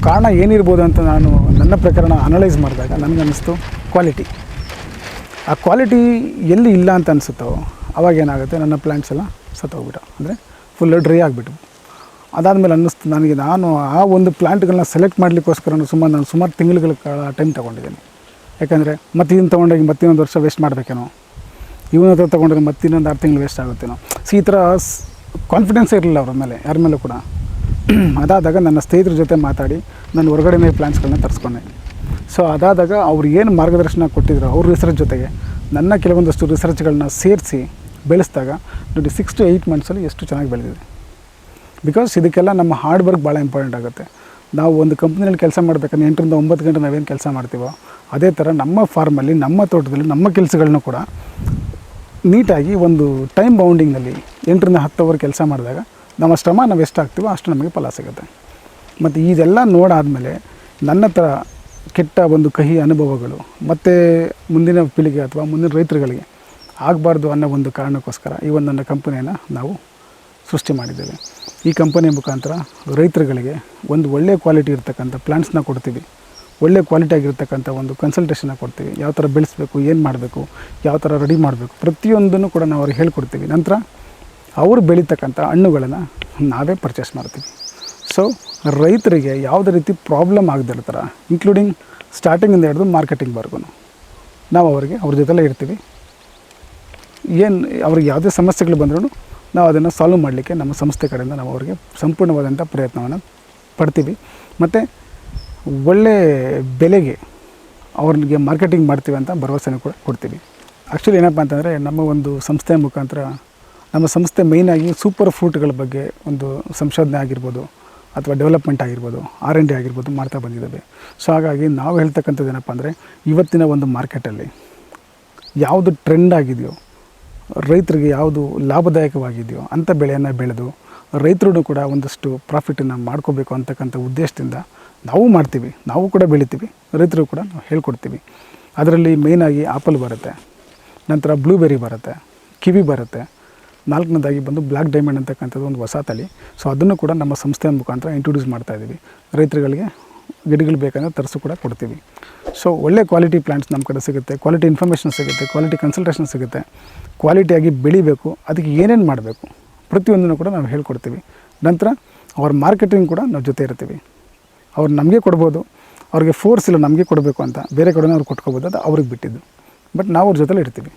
Speaker 1: ಕಾರಣ ಏನಿರ್ಬೋದು ಅಂತ ನಾನು ನನ್ನ ಪ್ರಕರಣ ಅನಲೈಸ್ ಮಾಡಿದಾಗ ನನಗನ್ನಿಸ್ತು ಕ್ವಾಲಿಟಿ ಆ ಕ್ವಾಲಿಟಿ ಎಲ್ಲಿ ಇಲ್ಲ ಅಂತ ಅನಿಸುತ್ತೋ, ಅವಾಗ ಏನಾಗುತ್ತೆ, ನನ್ನ ಪ್ಲ್ಯಾಂಟ್ಸ್ ಎಲ್ಲ ಸತ್ತೋಗ್ಬಿಟ್ಟು, ಅಂದರೆ ಫುಲ್ಲು ಡ್ರೈ ಆಗಿಬಿಟ್ಟು. ಅದಾದಮೇಲೆ ಅನ್ನಿಸ್ತು ನನಗೆ, ನಾನು ಆ ಒಂದು ಪ್ಲ್ಯಾಂಟ್ಗಳನ್ನ ಸೆಲೆಕ್ಟ್ ಮಾಡಲಿಕ್ಕೋಸ್ಕರ ಸುಮಾರು, ನಾನು ಸುಮಾರು ತಿಂಗಳುಗಳ ಕಾಲ ಟೈಮ್ ತೊಗೊಂಡಿದ್ದೀನಿ. ಯಾಕಂದರೆ ಮತ್ತೆ ಇದನ್ನು ತೊಗೊಂಡೋಗಿ ಮತ್ತೆ ವರ್ಷ ವೇಸ್ಟ್ ಮಾಡಬೇಕೇನೋ. ಇವನ ಹತ್ರ ತೊಗೊಂಡ್ರೆ ಮತ್ತೆ ಇನ್ನೊಂದು ಆರು ತಿಂಗಳು ವೇಸ್ಟ್ ಆಗುತ್ತೇನೋ. ಸೊ ಈ ಥರ ಕಾನ್ಫಿಡೆನ್ಸ್ ಇರಲಿಲ್ಲ ಅವ್ರ ಮೇಲೆ, ಯಾರ ಮೇಲೂ ಕೂಡ. [clears throat] ಅದಾದಾಗ ನನ್ನ ಸ್ನೇಹಿತರ ಜೊತೆ ಮಾತಾಡಿ, ನಾನು ಹೊರಗಡೆನೇ ಪ್ಲ್ಯಾನ್ಸ್ಗಳನ್ನ ತರಿಸ್ಕೊಂಡೆ. ಸೊ ಅದಾದಾಗ ಅವ್ರು ಏನು ಮಾರ್ಗದರ್ಶನ ಕೊಟ್ಟಿದ್ರು ಅವ್ರ ರಿಸರ್ಚ್ ಜೊತೆಗೆ, ನನ್ನ ಕೆಲವೊಂದಷ್ಟು ರಿಸರ್ಚ್ಗಳನ್ನ ಸೇರಿಸಿ ಬೆಳೆಸಿದಾಗ ನೋಡಿ ಸಿಕ್ಸ್ ಟು ಏಯ್ಟ್ ಮಂತ್ಸಲ್ಲಿ ಎಷ್ಟು ಚೆನ್ನಾಗಿ ಬೆಳೆದಿದೆ. ಬಿಕಾಸ್ ಇದಕ್ಕೆಲ್ಲ ನಮ್ಮ ಹಾರ್ಡ್ ವರ್ಕ್ ಭಾಳ ಇಂಪಾರ್ಟೆಂಟ್ ಆಗುತ್ತೆ. ನಾವು ಒಂದು ಕಂಪ್ನಿಯಲ್ಲಿ ಕೆಲಸ ಮಾಡಬೇಕಂದ್ರೆ ಎಂಟರಿಂದ ಒಂಬತ್ತು ಗಂಟೆ ನಾವೇನು ಕೆಲಸ ಮಾಡ್ತೀವೋ, ಅದೇ ಥರ ನಮ್ಮ ಫಾರ್ಮಲ್ಲಿ ನಮ್ಮ ತೋಟದಲ್ಲಿ, ನಮ್ಮ ಕೆಲಸಗಳನ್ನ ಕೂಡ ನೀಟಾಗಿ ಒಂದು ಟೈಮ್ ಬೌಂಡಿಂಗ್ನಲ್ಲಿ ಎಂಟರಿಂದ ಹತ್ತು ಅವರ್ ಕೆಲಸ ಮಾಡಿದಾಗ ನಮ್ಮ ಶ್ರಮ ನಾವು ಎಷ್ಟು ಹಾಕ್ತೀವೋ ಅಷ್ಟು ನಮಗೆ ಫಲ ಸಿಗುತ್ತೆ. ಮತ್ತು ಇದೆಲ್ಲ ನೋಡಾದಮೇಲೆ ನನ್ನ ಥರ ಕೆಟ್ಟ ಒಂದು ಕಹಿ ಅನುಭವಗಳು, ಮತ್ತು ಮುಂದಿನ ಪೀಳಿಗೆ ಅಥವಾ ಮುಂದಿನ ರೈತರುಗಳಿಗೆ ಆಗಬಾರ್ದು ಅನ್ನೋ ಒಂದು ಕಾರಣಕ್ಕೋಸ್ಕರ ಈ ಒಂದು ನನ್ನ ಕಂಪನಿಯನ್ನು ನಾವು ಸೃಷ್ಟಿ ಮಾಡಿದ್ದೇವೆ. ಈ ಕಂಪನಿಯ ಮುಖಾಂತರ ರೈತರುಗಳಿಗೆ ಒಂದು ಒಳ್ಳೆಯ ಕ್ವಾಲಿಟಿ ಇರ್ತಕ್ಕಂಥ ಪ್ಲ್ಯಾಂಟ್ಸ್ನ ಕೊಡ್ತೀವಿ. ಒಳ್ಳೆ ಕ್ವಾಲಿಟಿ ಆಗಿರ್ತಕ್ಕಂಥ ಒಂದು ಕನ್ಸಲ್ಟೇಷನ್ನ ಕೊಡ್ತೀವಿ. ಯಾವ ಥರ ಬೆಳೆಸಬೇಕು, ಏನು ಮಾಡಬೇಕು, ಯಾವ ಥರ ರೆಡಿ ಮಾಡಬೇಕು ಪ್ರತಿಯೊಂದನ್ನು ಕೂಡ ನಾವು ಅವ್ರಿಗೆ ಹೇಳ್ಕೊಡ್ತೀವಿ. ನಂತರ ಅವರು ಬೆಳೀತಕ್ಕಂಥ ಹಣ್ಣುಗಳನ್ನು ನಾವೇ ಪರ್ಚೇಸ್ ಮಾಡ್ತೀವಿ. ಸೊ ರೈತರಿಗೆ ಯಾವುದೇ ರೀತಿ ಪ್ರಾಬ್ಲಮ್ ಆಗದಿರ್ತಾರೆ ಇನ್ಕ್ಲೂಡಿಂಗ್ ಸ್ಟಾರ್ಟಿಂಗಿಂದ ಹಿಡಿದು ಮಾರ್ಕೆಟಿಂಗ್ವರೆಗೂ ನಾವು ಅವರಿಗೆ ಅವ್ರ ಜೊತೆಲೇ ಇರ್ತೀವಿ. ಏನು ಅವ್ರಿಗೆ ಯಾವುದೇ ಸಮಸ್ಯೆಗಳು ಬಂದರೂ ನಾವು ಅದನ್ನು ಸಾಲ್ವ್ ಮಾಡಲಿಕ್ಕೆ ನಮ್ಮ ಸಂಸ್ಥೆ ಕಡೆಯಿಂದ ನಾವು ಅವರಿಗೆ ಸಂಪೂರ್ಣವಾದಂಥ ಪ್ರಯತ್ನವನ್ನು ಪಡ್ತೀವಿ. ಮತ್ತು ಒಳ್ಳೆ ಬೆಲೆಗೆ ಅವ್ರಿಗೆ ಮಾರ್ಕೆಟಿಂಗ್ ಮಾಡ್ತೀವಿ ಅಂತ ಭರವಸೆನೂ ಕೂಡ ಕೊಡ್ತೀವಿ. ಆ್ಯಕ್ಚುಲಿ ಏನಪ್ಪ ಅಂತಂದರೆ ನಮ್ಮ ಒಂದು ಸಂಸ್ಥೆಯ ಮುಖಾಂತರ ನಮ್ಮ ಸಂಸ್ಥೆ ಮೇಯ್ನಾಗಿ ಸೂಪರ್ ಫ್ರೂಟ್ಗಳ ಬಗ್ಗೆ ಒಂದು ಸಂಶೋಧನೆ ಆಗಿರ್ಬೋದು ಅಥವಾ ಡೆವಲಪ್ಮೆಂಟ್ ಆಗಿರ್ಬೋದು ಆರ್ ಎನ್ ಡಿ ಆಗಿರ್ಬೋದು ಮಾಡ್ತಾ ಬಂದಿದ್ದಾವೆ. ಸೊ ಹಾಗಾಗಿ ನಾವು ಹೇಳ್ತಕ್ಕಂಥದ್ದು ಏನಪ್ಪ ಅಂದರೆ, ಇವತ್ತಿನ ಒಂದು ಮಾರ್ಕೆಟಲ್ಲಿ ಯಾವುದು ಟ್ರೆಂಡ್ ಆಗಿದೆಯೋ, ರೈತರಿಗೆ ಯಾವುದು ಲಾಭದಾಯಕವಾಗಿದೆಯೋ ಅಂಥ ಬೆಳೆಯನ್ನು ಬೆಳೆದು ರೈತರು ಕೂಡ ಒಂದಷ್ಟು ಪ್ರಾಫಿಟನ್ನು ಮಾಡ್ಕೋಬೇಕು ಅಂತಕ್ಕಂಥ ಉದ್ದೇಶದಿಂದ ನಾವು ಮಾಡ್ತೀವಿ. ನಾವು ಕೂಡ ಬೆಳಿತೀವಿ, ರೈತರು ಕೂಡ ನಾವು ಹೇಳ್ಕೊಡ್ತೀವಿ. ಅದರಲ್ಲಿ ಮೇಯ್ನಾಗಿ ಆಪಲ್ ಬರುತ್ತೆ, ನಂತರ ಬ್ಲೂಬೆರಿ ಬರುತ್ತೆ ಕಿವಿ ಬರುತ್ತೆ. ನಾಲ್ಕನೇದಾಗಿ ಬಂದು ಬ್ಲ್ಯಾಕ್ ಡೈಮಂಡ್ ಅಂತಕ್ಕಂಥದ್ದು ಒಂದು ಹೊಸ ತಳಿ. ಸೊ ಅದನ್ನು ಕೂಡ ನಮ್ಮ ಸಂಸ್ಥೆಯ ಮುಖಾಂತರ ಇಂಟ್ರೊಡ್ಯೂಸ್ ಮಾಡ್ತಾ ಇದ್ದೀವಿ. ರೈತರುಗಳಿಗೆ ಗಿಡಗಳು ಬೇಕಂದರೆ ತರಿಸು ಕೂಡ ಕೊಡ್ತೀವಿ. ಸೊ ಒಳ್ಳೆ ಕ್ವಾಲಿಟಿ ಪ್ಲಾಂಟ್ಸ್ ನಮ್ಮ ಕಡೆ ಸಿಗುತ್ತೆ. ಕ್ವಾಲಿಟಿ ಇನ್ಫಾರ್ಮೇಷನ್ ಸಿಗುತ್ತೆ. ಕ್ವಾಲಿಟಿ ಕನ್ಸಲ್ಟೇಷನ್ ಸಿಗುತ್ತೆ. ಕ್ವಾಲಿಟಿಯಾಗಿ ಬೆಳಿಬೇಕು. ಅದಕ್ಕೆ ಏನೇನು ಮಾಡಬೇಕು? ಪ್ರತಿಯೊಂದನ್ನು ಕೂಡ ನಾವು ಹೇಳ್ಕೊಡ್ತೀವಿ. ನಂತರ ಅವ್ರ ಮಾರ್ಕೆಟಿಂಗ್ ಕೂಡ ನಾವು ಜೊತೆ ಇರ್ತೀವಿ. ಅವ್ರು ನಮಗೆ ಕೊಡ್ಬೋದು. ಅವ್ರಿಗೆ ಫೋರ್ಸ್ ಇಲ್ಲ ನಮಗೆ ಕೊಡಬೇಕು ಅಂತ. ಬೇರೆ ಕಡೆನೂ ಅವ್ರು ಕೊಟ್ಕೋಬೋದು. ಅದು ಅವ್ರಿಗೆ ಬಿಟ್ಟಿದ್ದು. ಬಟ್ ನಾವು ಅವ್ರ ಜೊತೆಲಿ ಇರ್ತೀವಿ.